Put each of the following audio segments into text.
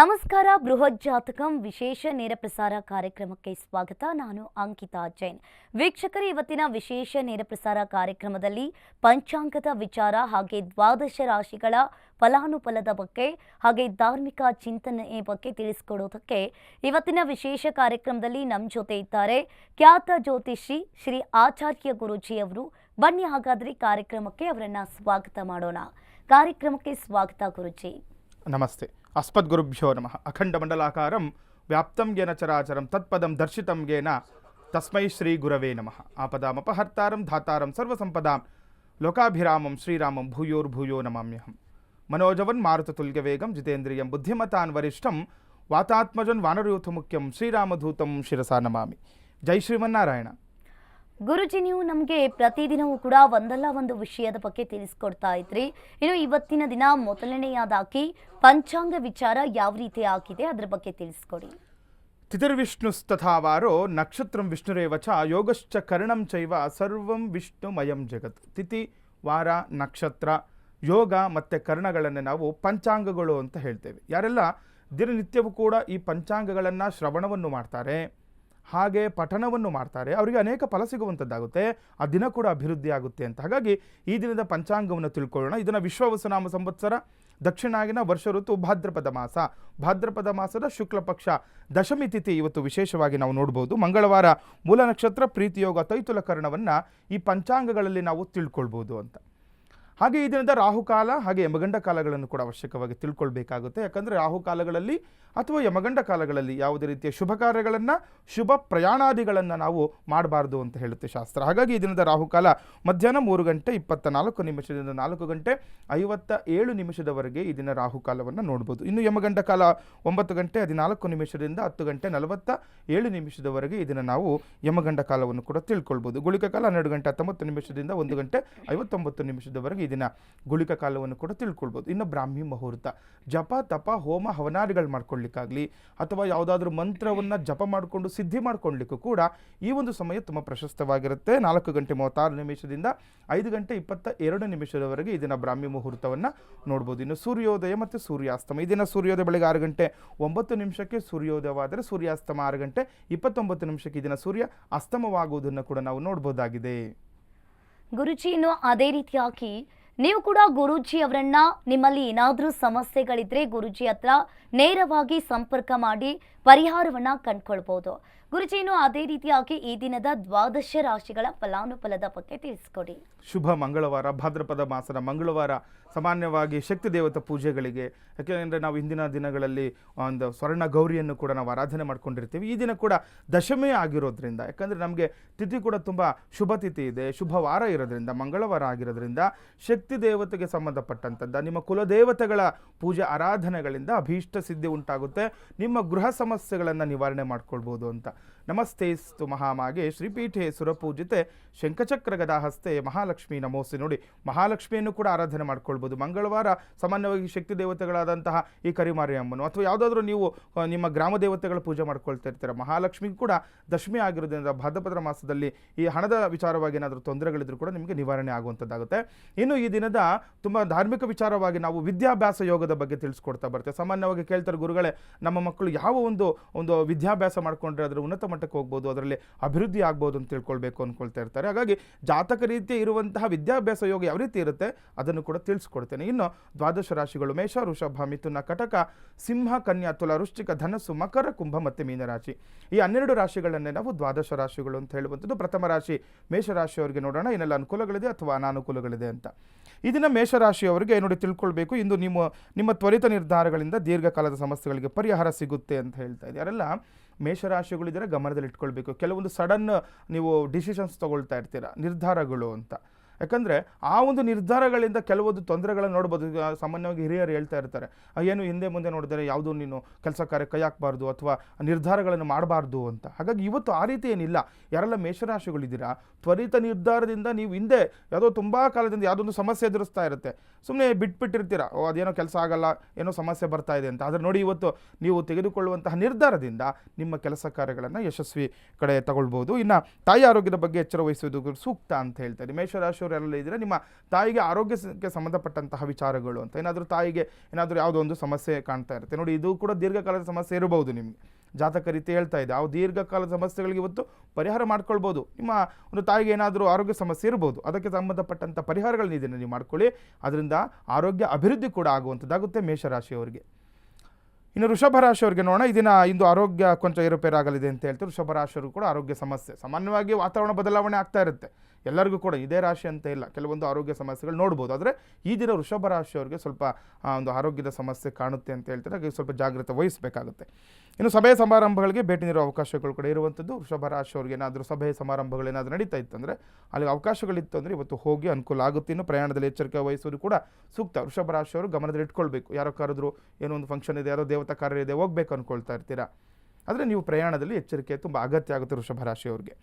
ನಮಸ್ಕಾರ, ಬೃಹತ್ ಜಾತಕಂ ವಿಶೇಷ ನೇರ ಪ್ರಸಾರ ಕಾರ್ಯಕ್ರಮಕ್ಕೆ ಸ್ವಾಗತ. ನಾನು ಅಂಕಿತಾ ಜೈನ್. ವೀಕ್ಷಕರು, ಇವತ್ತಿನ ವಿಶೇಷ ನೇರ ಪ್ರಸಾರ ಕಾರ್ಯಕ್ರಮದಲ್ಲಿ ಪಂಚಾಂಗದ ವಿಚಾರ ಹಾಗೆ ದ್ವಾದಶ ರಾಶಿಗಳ ಫಲಾನುಫಲದ ಬಗ್ಗೆ ಹಾಗೆ ಧಾರ್ಮಿಕ ಚಿಂತನೆ ಬಗ್ಗೆ ತಿಳಿಸ್ಕೊಡೋದಕ್ಕೆ ಇವತ್ತಿನ ವಿಶೇಷ ಕಾರ್ಯಕ್ರಮದಲ್ಲಿ ನಮ್ಮ ಜೊತೆ ಇದ್ದಾರೆ ಖ್ಯಾತ ಜ್ಯೋತಿಷಿ ಶ್ರೀ ಆಚಾರ್ಯ ಗುರೂಜಿ ಅವರು ಬನ್ನಿ ಹಾಗಾದ್ರೆ ಕಾರ್ಯಕ್ರಮಕ್ಕೆ ಅವರನ್ನ ಸ್ವಾಗತ ಮಾಡೋಣ. ಕಾರ್ಯಕ್ರಮಕ್ಕೆ ಸ್ವಾಗತ ಗುರುಜಿ. ನಮಸ್ತೆ. అస్మద్గురుభ్యో నమ. అఖండమండలాకారం వ్యాప్తం గేన చరాచరం తత్పదం దర్శితం గేన తస్మై శ్రీ గురవే నమ. ఆపదామపహర్తారం ధాతారం సర్వసంపదాం లోకాభిరామం శ్రీరామం భూయోర్భూయో నమామ్యహం. మనోజవన్ మారుతతుల్యవేగం జితేంద్రియం బుద్ధిమతాన్ వరిష్టం వాతాత్మజన్ వానరయూథముఖ్యం శ్రీరామధూతం శిరసా నమామి. జై శ్రీమన్నారాయణ. ಗುರುಜಿ, ನೀವು ನಮಗೆ ಪ್ರತಿದಿನವೂ ಕೂಡ ಒಂದಲ್ಲ ಒಂದು ವಿಷಯದ ಬಗ್ಗೆ ತಿಳಿಸ್ಕೊಡ್ತಾ ಇದ್ರಿ. ಇನ್ನು ಇವತ್ತಿನ ದಿನ ಮೊದಲನೆಯದಾಗಿ ಪಂಚಾಂಗ ವಿಚಾರ ಯಾವ ರೀತಿ ಆಗಿದೆ? ಅದ್ರ ಬಗ್ಗೆ ತಿಳಿಸ್ಕೊಡಿ. ತಿಥಿರ್ವಿಷ್ಣುಸ್ತಥಾವಾರೋ ನಕ್ಷತ್ರಂ ವಿಷ್ಣುರೇವ ಚ ಯೋಗಶ್ಚ ಕರ್ಣಂ ಚೈವ ಸರ್ವಂ ವಿಷ್ಣುಮಯಂ ಜಗತ್. ತಿಥಿ, ವಾರ, ನಕ್ಷತ್ರ, ಯೋಗ ಮತ್ತು ಕರ್ಣಗಳನ್ನು ನಾವು ಪಂಚಾಂಗಗಳು ಅಂತ ಹೇಳ್ತೇವೆ. ಯಾರೆಲ್ಲ ದಿನನಿತ್ಯವೂ ಕೂಡ ಈ ಪಂಚಾಂಗಗಳನ್ನು ಶ್ರವಣವನ್ನು ಮಾಡ್ತಾರೆ ಹಾಗೆ ಪಠಣವನ್ನು ಮಾಡ್ತಾರೆ. ಅವರಿಗೆ ಅನೇಕ ಫಲ ಸಿಗುವಂಥದ್ದಾಗುತ್ತೆ. ಆ ದಿನ ಕೂಡ ಅಭಿವೃದ್ಧಿ ಆಗುತ್ತೆ ಅಂತ. ಹಾಗಾಗಿ ಈ ದಿನದ ಪಂಚಾಂಗವನ್ನು ತಿಳ್ಕೊಳ್ಳೋಣ. ಇದನ್ನು ವಿಶ್ವವಸನಾಮ ಸಂವತ್ಸರ, ದಕ್ಷಿಣಾಗಿನ ವರ್ಷ ಋತು, ಭಾದ್ರಪದ ಮಾಸ. ಭಾದ್ರಪದ ಮಾಸದ ಶುಕ್ಲ ಪಕ್ಷ ದಶಮಿ ತಿಥಿ ಇವತ್ತು ವಿಶೇಷವಾಗಿ ನಾವು ನೋಡ್ಬೋದು. ಮಂಗಳವಾರ ಮೂಲ ನಕ್ಷತ್ರ ಪ್ರೀತಿಯೋಗ ತೈತುಲ ಕರ್ಣವನ್ನು ಈ ಪಂಚಾಂಗಗಳಲ್ಲಿ ನಾವು ತಿಳ್ಕೊಳ್ಬೋದು ಅಂತ. ಹಾಗೆ ಈ ದಿನದ ರಾಹುಕಾಲ ಹಾಗೆ ಯಮಗಂಡ ಕಾಲಗಳನ್ನು ಕೂಡ ಅವಶ್ಯಕವಾಗಿ ತಿಳ್ಕೊಳ್ಬೇಕಾಗುತ್ತೆ. ಯಾಕಂದರೆ ರಾಹುಕಾಲಗಳಲ್ಲಿ ಅಥವಾ ಯಮಗಂಡ ಕಾಲಗಳಲ್ಲಿ ಯಾವುದೇ ರೀತಿಯ ಶುಭ ಕಾರ್ಯಗಳನ್ನು, ಶುಭ ಪ್ರಯಾಣಾದಿಗಳನ್ನು ನಾವು ಮಾಡಬಾರ್ದು ಅಂತ ಹೇಳುತ್ತೆ ಶಾಸ್ತ್ರ. ಹಾಗಾಗಿ ಈ ದಿನದ ರಾಹುಕಾಲ ಮಧ್ಯಾಹ್ನ ಮೂರು ಗಂಟೆ ಇಪ್ಪತ್ತ ನಾಲ್ಕು ನಿಮಿಷದಿಂದ ನಾಲ್ಕು ಗಂಟೆ ಐವತ್ತ ಏಳು ನಿಮಿಷದವರೆಗೆ ದಿನ ರಾಹುಕಾಲವನ್ನು ನೋಡ್ಬೋದು. ಇನ್ನು ಯಮಗಂಡ ಕಾಲ ಒಂಬತ್ತು ಗಂಟೆ ಹದಿನಾಲ್ಕು ನಿಮಿಷದಿಂದ ಹತ್ತು ಗಂಟೆ ನಲವತ್ತ ಏಳು ನಿಮಿಷದವರೆಗೆ ಇದನ್ನು ನಾವು ಯಮಗಂಡ ಕಾಲವನ್ನು ಕೂಡ ತಿಳ್ಕೊಳ್ಬೋದು. ಗುಳಿಕ ಕಾಲ ಹನ್ನೆರಡು ಗಂಟೆ ಹತ್ತೊಂಬತ್ತು ನಿಮಿಷದಿಂದ ಒಂದು ಗಂಟೆ ಐವತ್ತೊಂಬತ್ತು ನಿಮಿಷದವರೆಗೆ ಇದನ್ನ ಗುಳಿಕ ಕಾಲವನ್ನು ಕೂಡ ತಿಳ್ಕೊಳ್ಬೋದು. ಇನ್ನು ಬ್ರಾಹ್ಮಿ ಮುಹೂರ್ತ. ಜಪ, ತಪ, ಹೋಮ, ಹವನಾದಿಗಳು ಮಾಡ್ಕೊಳ್ಳಿಕ್ಕಾಗಲಿ ಅಥವಾ ಯಾವುದಾದ್ರೂ ಮಂತ್ರವನ್ನು ಜಪ ಮಾಡಿಕೊಂಡು ಸಿದ್ಧಿ ಮಾಡ್ಕೊಳ್ಳಿಕ್ಕೂ ಕೂಡ ಈ ಒಂದು ಸಮಯ ತುಂಬ ಪ್ರಶಸ್ತವಾಗಿರುತ್ತೆ. ನಾಲ್ಕು ಗಂಟೆ ಮೂವತ್ತಾರು ನಿಮಿಷದಿಂದ ಐದು ಗಂಟೆ ಇಪ್ಪತ್ತ ಎರಡು ನಿಮಿಷದವರೆಗೆ ಇದನ್ನು ಬ್ರಾಹ್ಮಿ ಮುಹೂರ್ತವನ್ನು ನೋಡ್ಬೋದು. ಇನ್ನು ಸೂರ್ಯೋದಯ ಮತ್ತು ಸೂರ್ಯಾಸ್ತಮ. ಇದನ್ನು ಸೂರ್ಯೋದಯ ಬೆಳಗ್ಗೆ ಆರು ಗಂಟೆ ಒಂಬತ್ತು ನಿಮಿಷಕ್ಕೆ ಸೂರ್ಯೋದಯವಾದರೆ ಸೂರ್ಯಾಸ್ತಮ ಆರು ಗಂಟೆ ಇಪ್ಪತ್ತೊಂಬತ್ತು ನಿಮಿಷಕ್ಕೆ ಇದನ್ನು ಸೂರ್ಯ ಅಸ್ತಮವಾಗುವುದನ್ನು ಕೂಡ ನಾವು ನೋಡ್ಬೋದಾಗಿದೆ. ಗುರುಜಿ ಅದೇ ರೀತಿಯಾಗಿ ನೀವು ಕೂಡ ಗುರೂಜಿ ಅವರನ್ನ ನಿಮ್ಮಲ್ಲಿ ಏನಾದರೂ ಸಮಸ್ಯೆಗಳಿದ್ರೆ ಗುರೂಜಿ ಹತ್ರ ನೇರವಾಗಿ ಸಂಪರ್ಕ ಮಾಡಿ ಪರಿಹಾರವನ್ನ ಕಂಡುಕೊಳ್ಬಹುದು ಗುರುಜಿನೂ ಅದೇ ರೀತಿಯಾಗಿ ಈ ದಿನದ ದ್ವಾದಶ ರಾಶಿಗಳ ಫಲಾನುಫಲದ ಬಗ್ಗೆ ತಿಳಿಸ್ಕೊಡಿ. ಶುಭ ಮಂಗಳವಾರ. ಭಾದ್ರಪದ ಮಾಸದ ಮಂಗಳವಾರ ಸಾಮಾನ್ಯವಾಗಿ ಶಕ್ತಿ ದೇವತಾ ಪೂಜೆಗಳಿಗೆ, ಯಾಕೆಂದರೆ ನಾವು ಇಂದಿನ ದಿನಗಳಲ್ಲಿ ಒಂದು ಸ್ವರ್ಣ ಗೌರಿಯನ್ನು ಕೂಡ ನಾವು ಆರಾಧನೆ ಮಾಡ್ಕೊಂಡಿರ್ತೀವಿ. ಈ ದಿನ ಕೂಡ ದಶಮಿ ಆಗಿರೋದ್ರಿಂದ, ಯಾಕಂದರೆ ನಮಗೆ ತಿಥಿ ಕೂಡ ತುಂಬ ಶುಭ ತಿಥಿ ಇದೆ. ಶುಭ ವಾರ ಇರೋದ್ರಿಂದ, ಮಂಗಳವಾರ ಆಗಿರೋದ್ರಿಂದ ಶಕ್ತಿ ದೇವತೆಗೆ ಸಂಬಂಧಪಟ್ಟಂಥದ್ದು ನಿಮ್ಮ ಕುಲದೇವತೆಗಳ ಪೂಜೆ ಆರಾಧನೆಗಳಿಂದ ಅಭೀಷ್ಟ ಸಿದ್ಧಿ ಉಂಟಾಗುತ್ತೆ. ನಿಮ್ಮ ಗೃಹ ಸಮಸ್ಯೆಗಳನ್ನು ನಿವಾರಣೆ ಮಾಡ್ಕೊಳ್ಬೋದು ಅಂತ. ನಮಸ್ತೇಸ್ತು ಮಹಾಮಾಗೆ ಶ್ರೀಪೀಠೆ ಸುರಪೂಜಿತೆ ಗದಾ ಹಸ್ತೆ ಮಹಾಲಕ್ಷ್ಮಿ ನಮೋಸ್ತಿ ನೋಡಿ. ಮಹಾಲಕ್ಷ್ಮಿಯನ್ನು ಕೂಡ ಆರಾಧನೆ ಮಾಡ್ಕೊಳ್ಬೋದು. ಮಂಗಳವಾರ ಸಾಮಾನ್ಯವಾಗಿ ಶಕ್ತಿ ದೇವತೆಗಳಾದಂತಹ ಈ ಕರಿಮಾರಿಯಮ್ಮನು ಅಥವಾ ಯಾವುದಾದ್ರೂ ನೀವು ನಿಮ್ಮ ಗ್ರಾಮ ದೇವತೆಗಳ ಪೂಜೆ ಮಾಡ್ಕೊಳ್ತಾ ಇರ್ತೀರ. ಮಹಾಲಕ್ಷ್ಮಿಗೂ ಕೂಡ ದಶಮಿ ಆಗಿರೋದ್ರಿಂದ ಭಾದ್ರಪದ್ರ ಮಾಸದಲ್ಲಿ ಈ ಹಣದ ವಿಚಾರವಾಗಿ ಏನಾದರೂ ತೊಂದರೆಗಳಿದ್ರೂ ಕೂಡ ನಿಮಗೆ ನಿವಾರಣೆ ಆಗುವಂಥದ್ದಾಗುತ್ತೆ. ಇನ್ನು ಈ ದಿನದ ತುಂಬ ಧಾರ್ಮಿಕ ವಿಚಾರವಾಗಿ ನಾವು ವಿದ್ಯಾಭ್ಯಾಸ ಯೋಗದ ಬಗ್ಗೆ ತಿಳಿಸ್ಕೊಡ್ತಾ ಬರ್ತೇವೆ. ಸಾಮಾನ್ಯವಾಗಿ ಕೇಳ್ತಾರೆ ಗುರುಗಳೇ, ನಮ್ಮ ಮಕ್ಕಳು ಯಾವ ಒಂದು ಒಂದು ವಿದ್ಯಾಭ್ಯಾಸ ಮಾಡಿಕೊಂಡ್ರೆ ಅದರ ಉನ್ನತ ಮಟ್ಟಕ್ಕೆ ಹೋಗ್ಬೋದು, ಅದರಲ್ಲಿ ಅಭಿವೃದ್ಧಿ ಆಗ್ಬೋದು ಅಂತ ತಿಳ್ಕೊಳ್ಬೇಕು ಅಂದ್ಕೊಳ್ತಾ ಇರ್ತಾರೆ. ಹಾಗಾಗಿ ಜಾತಕ ರೀತಿ ಇರುವಂತಹ ವಿದ್ಯಾಭ್ಯಾಸ ಯೋಗ ಯಾವ ರೀತಿ ಇರುತ್ತೆ ಅದನ್ನು ಕೂಡ ತಿಳಿಸ್ಕೊಡ್ತೇನೆ. ಇನ್ನು ದ್ವಾದಶ ರಾಶಿಗಳು ಮೇಷ, ವೃಷಭ, ಮಿಥುನ, ಕಟಕ, ಸಿಂಹ, ಕನ್ಯಾ, ತುಲ, ವೃಶ್ಚಿಕ, ಧನಸ್ಸು, ಮಕರ, ಕುಂಭ ಮತ್ತು ಮೀನರಾಶಿ ಈ ಹನ್ನೆರಡು ರಾಶಿಗಳನ್ನೇ ನಾವು ದ್ವಾದಶ ರಾಶಿಗಳು ಅಂತ ಹೇಳುವಂಥದ್ದು. ಪ್ರಥಮ ರಾಶಿ ಮೇಷರಾಶಿಯವರಿಗೆ ನೋಡೋಣ. ಏನೆಲ್ಲ ಅನುಕೂಲಗಳಿದೆ ಅಥವಾ ಅನಾನುಕೂಲಗಳಿದೆ ಅಂತ. ಇದನ್ನು ಮೇಷರಾಶಿಯವರಿಗೆ ನೋಡಿ ತಿಳ್ಕೊಳ್ಬೇಕು, ಇಂದು ನಿಮ್ಮ ನಿಮ್ಮ ತ್ವರಿತ ನಿರ್ಧಾರಗಳಿಂದ ದೀರ್ಘಕಾಲದ ಸಮಸ್ಯೆಗಳಿಗೆ ಪರಿಹಾರ ಸಿಗುತ್ತೆ ಅಂತ ಹೇಳ್ತಾ ಇದ್ದಾರೆಲ್ಲ ಮೇಷರಾಶಿಗಳಿದ್ದರೆ ಗಮನದಲ್ಲಿ ಇಟ್ಕೊಳ್ಬೇಕು ಕೆಲವೊಂದು ಸಡನ್ ನೀವು ಡಿಸಿಷನ್ಸ್ ತೊಗೊಳ್ತಾ ಇರ್ತೀರ, ನಿರ್ಧಾರಗಳು ಅಂತ. ಯಾಕಂದರೆ ಆ ಒಂದು ನಿರ್ಧಾರಗಳಿಂದ ಕೆಲವೊಂದು ತೊಂದರೆಗಳನ್ನು ನೋಡ್ಬೋದು. ಸಾಮಾನ್ಯವಾಗಿ ಹಿರಿಯರು ಹೇಳ್ತಾ ಇರ್ತಾರೆ ಏನು ಹಿಂದೆ ಮುಂದೆ ನೋಡಿದರೆ ಯಾವುದೋ ನೀನು ಕೆಲಸ ಕಾರ್ಯ ಕೈ ಹಾಕಬಾರ್ದು ಅಥವಾ ನಿರ್ಧಾರಗಳನ್ನು ಮಾಡಬಾರ್ದು ಅಂತ. ಹಾಗಾಗಿ ಇವತ್ತು ಆ ರೀತಿ ಏನಿಲ್ಲ. ಯಾರೆಲ್ಲ ಮೇಷರಾಶಿಗಳಿದ್ದೀರಾ, ತ್ವರಿತ ನಿರ್ಧಾರದಿಂದ ನೀವು ಹಿಂದೆ ಯಾವುದೋ ತುಂಬ ಕಾಲದಿಂದ ಯಾವುದೊಂದು ಸಮಸ್ಯೆ ಎದುರಿಸ್ತಾ ಇರುತ್ತೆ. ಸುಮ್ಮನೆ ಬಿಟ್ಬಿಟ್ಟಿರ್ತೀರ, ಓ, ಅದೇನೋ ಕೆಲಸ ಆಗಲ್ಲ, ಏನೋ ಸಮಸ್ಯೆ ಬರ್ತಾ ಇದೆ ಅಂತ. ಆದರೆ ನೋಡಿ ಇವತ್ತು ನೀವು ತೆಗೆದುಕೊಳ್ಳುವಂತಹ ನಿರ್ಧಾರದಿಂದ ನಿಮ್ಮ ಕೆಲಸ ಕಾರ್ಯಗಳನ್ನು ಯಶಸ್ವಿ ಕಡೆ ತಗೊಳ್ಬೋದು. ಇನ್ನು ತಾಯಿ ಆರೋಗ್ಯದ ಬಗ್ಗೆ ಎಚ್ಚರ ವಹಿಸುವುದು ಸೂಕ್ತ ಅಂತ ಹೇಳ್ತಾರೆ ಮೇಷರಾಶಿಯವರು ರಾಶಿಯವರು ಯಾರೆಲ್ಲ ನಿಮ್ಮ ತಾಯಿಗೆ ಆರೋಗ್ಯಕ್ಕೆ ಸಂಬಂಧಪಟ್ಟಂತಹ ವಿಚಾರಗಳು ಅಂತ. ಏನಾದರೂ ತಾಯಿಗೆ ಏನಾದರೂ ಯಾವುದೋ ಒಂದು ಸಮಸ್ಯೆ ಕಾಣ್ತಾ ಇರುತ್ತೆ. ನೋಡಿ, ಇದು ಕೂಡ ದೀರ್ಘಕಾಲದ ಸಮಸ್ಯೆ ಇರಬಹುದು ನಿಮಗೆ. ಜಾತಕ ರೀತಿ ಹೇಳ್ತಾ ಇದೆ. ಆ ದೀರ್ಘಕಾಲದ ಸಮಸ್ಯೆಗಳಿಗೆ ಇವತ್ತು ಪರಿಹಾರ ಮಾಡ್ಕೊಳ್ಬೋದು. ನಿಮ್ಮ ಒಂದು ತಾಯಿಗೆ ಏನಾದರೂ ಆರೋಗ್ಯ ಸಮಸ್ಯೆ ಇರ್ಬೋದು ಅದಕ್ಕೆ ಸಂಬಂಧಪಟ್ಟಂಥ ಪರಿಹಾರಗಳನ್ನ ನೀವು ಮಾಡ್ಕೊಳ್ಳಿ. ಅದರಿಂದ ಆರೋಗ್ಯ ಅಭಿವೃದ್ಧಿ ಕೂಡ ಆಗುವಂಥದ್ದಾಗುತ್ತೆ ಮೇಷರಾಶಿಯವರಿಗೆ. ಇನ್ನು ವೃಷಭ ರಾಶಿಯವರಿಗೆ ನೋಡೋಣ. ಇದನ್ನ ಇಂದು ಆರೋಗ್ಯ ಕೊಂಚ ಏರುಪೇರಾಗಲಿದೆ ಅಂತ ಹೇಳ್ತಾರೆ ವೃಷಭ ರಾಶಿಯವರು ಕೂಡ ಆರೋಗ್ಯ ಸಮಸ್ಯೆ. ಸಾಮಾನ್ಯವಾಗಿ ವಾತಾವರಣ ಬದಲಾವಣೆ ಆಗ್ತಾ ಇರುತ್ತೆ. ಎಲ್ಲರಿಗೂ ಕೂಡ ಇದೇ ರಾಶಿ ಅಂತ ಇಲ್ಲ. ಕೆಲವೊಂದು ಆರೋಗ್ಯ ಸಮಸ್ಯೆಗಳು ನೋಡ್ಬೋದು. ಆದರೆ ಈ ದಿನ ವೃಷಭ ರಾಶಿಯವರಿಗೆ ಸ್ವಲ್ಪ ಒಂದು ಆರೋಗ್ಯದ ಸಮಸ್ಯೆ ಕಾಣುತ್ತೆ ಅಂತ ಹೇಳ್ತಾರೆ. ಹಾಗೆ ಸ್ವಲ್ಪ ಜಾಗ್ರತೆ ವಹಿಸಬೇಕಾಗುತ್ತೆ. ಇನ್ನು ಸಭೆ ಸಮಾರಂಭಗಳಿಗೆ ಭೇಟಿ ನೀಡುವ ಅವಕಾಶಗಳು ಕೂಡ ಇರುವಂಥದ್ದು. ವೃಷಭ ರಾಶಿಯವ್ರಿಗೆ ಏನಾದರೂ ಸಭೆ ಸಮಾರಂಭಗಳು ಏನಾದರೂ ನಡೀತಾ ಇತ್ತು ಅಂದರೆ ಅಲ್ಲಿಗೆ ಅವಕಾಶಗಳಿತ್ತು ಅಂದರೆ ಇವತ್ತು ಹೋಗಿ ಅನುಕೂಲ ಆಗುತ್ತೆ. ಇನ್ನು ಪ್ರಯಾಣದಲ್ಲಿ ಎಚ್ಚರಿಕೆ ವಹಿಸೋದು ಕೂಡ ಸೂಕ್ತ. ವೃಷಭ ರಾಶಿಯವರು ಗಮನದಲ್ಲಿ ಇಟ್ಕೊಳ್ಬೇಕು. ಯಾರೋ ಕರೆದ್ರು ಏನೋ ಒಂದು ಫಂಕ್ಷನ್ ಇದೆ, ಯಾರೋ ದೇವತಾ ಕಾರ್ಯ ಇದೆ, ಹೋಗ್ಬೇಕು ಅಂದ್ಕೊಳ್ತಾ ಇರ್ತೀರಾ? ಆದರೆ ನೀವು ಪ್ರಯಾಣದಲ್ಲಿ ಎಚ್ಚರಿಕೆ ತುಂಬ ಅಗತ್ಯ ಆಗುತ್ತೆ ವೃಷಭ ರಾಶಿಯವರಿಗೆ.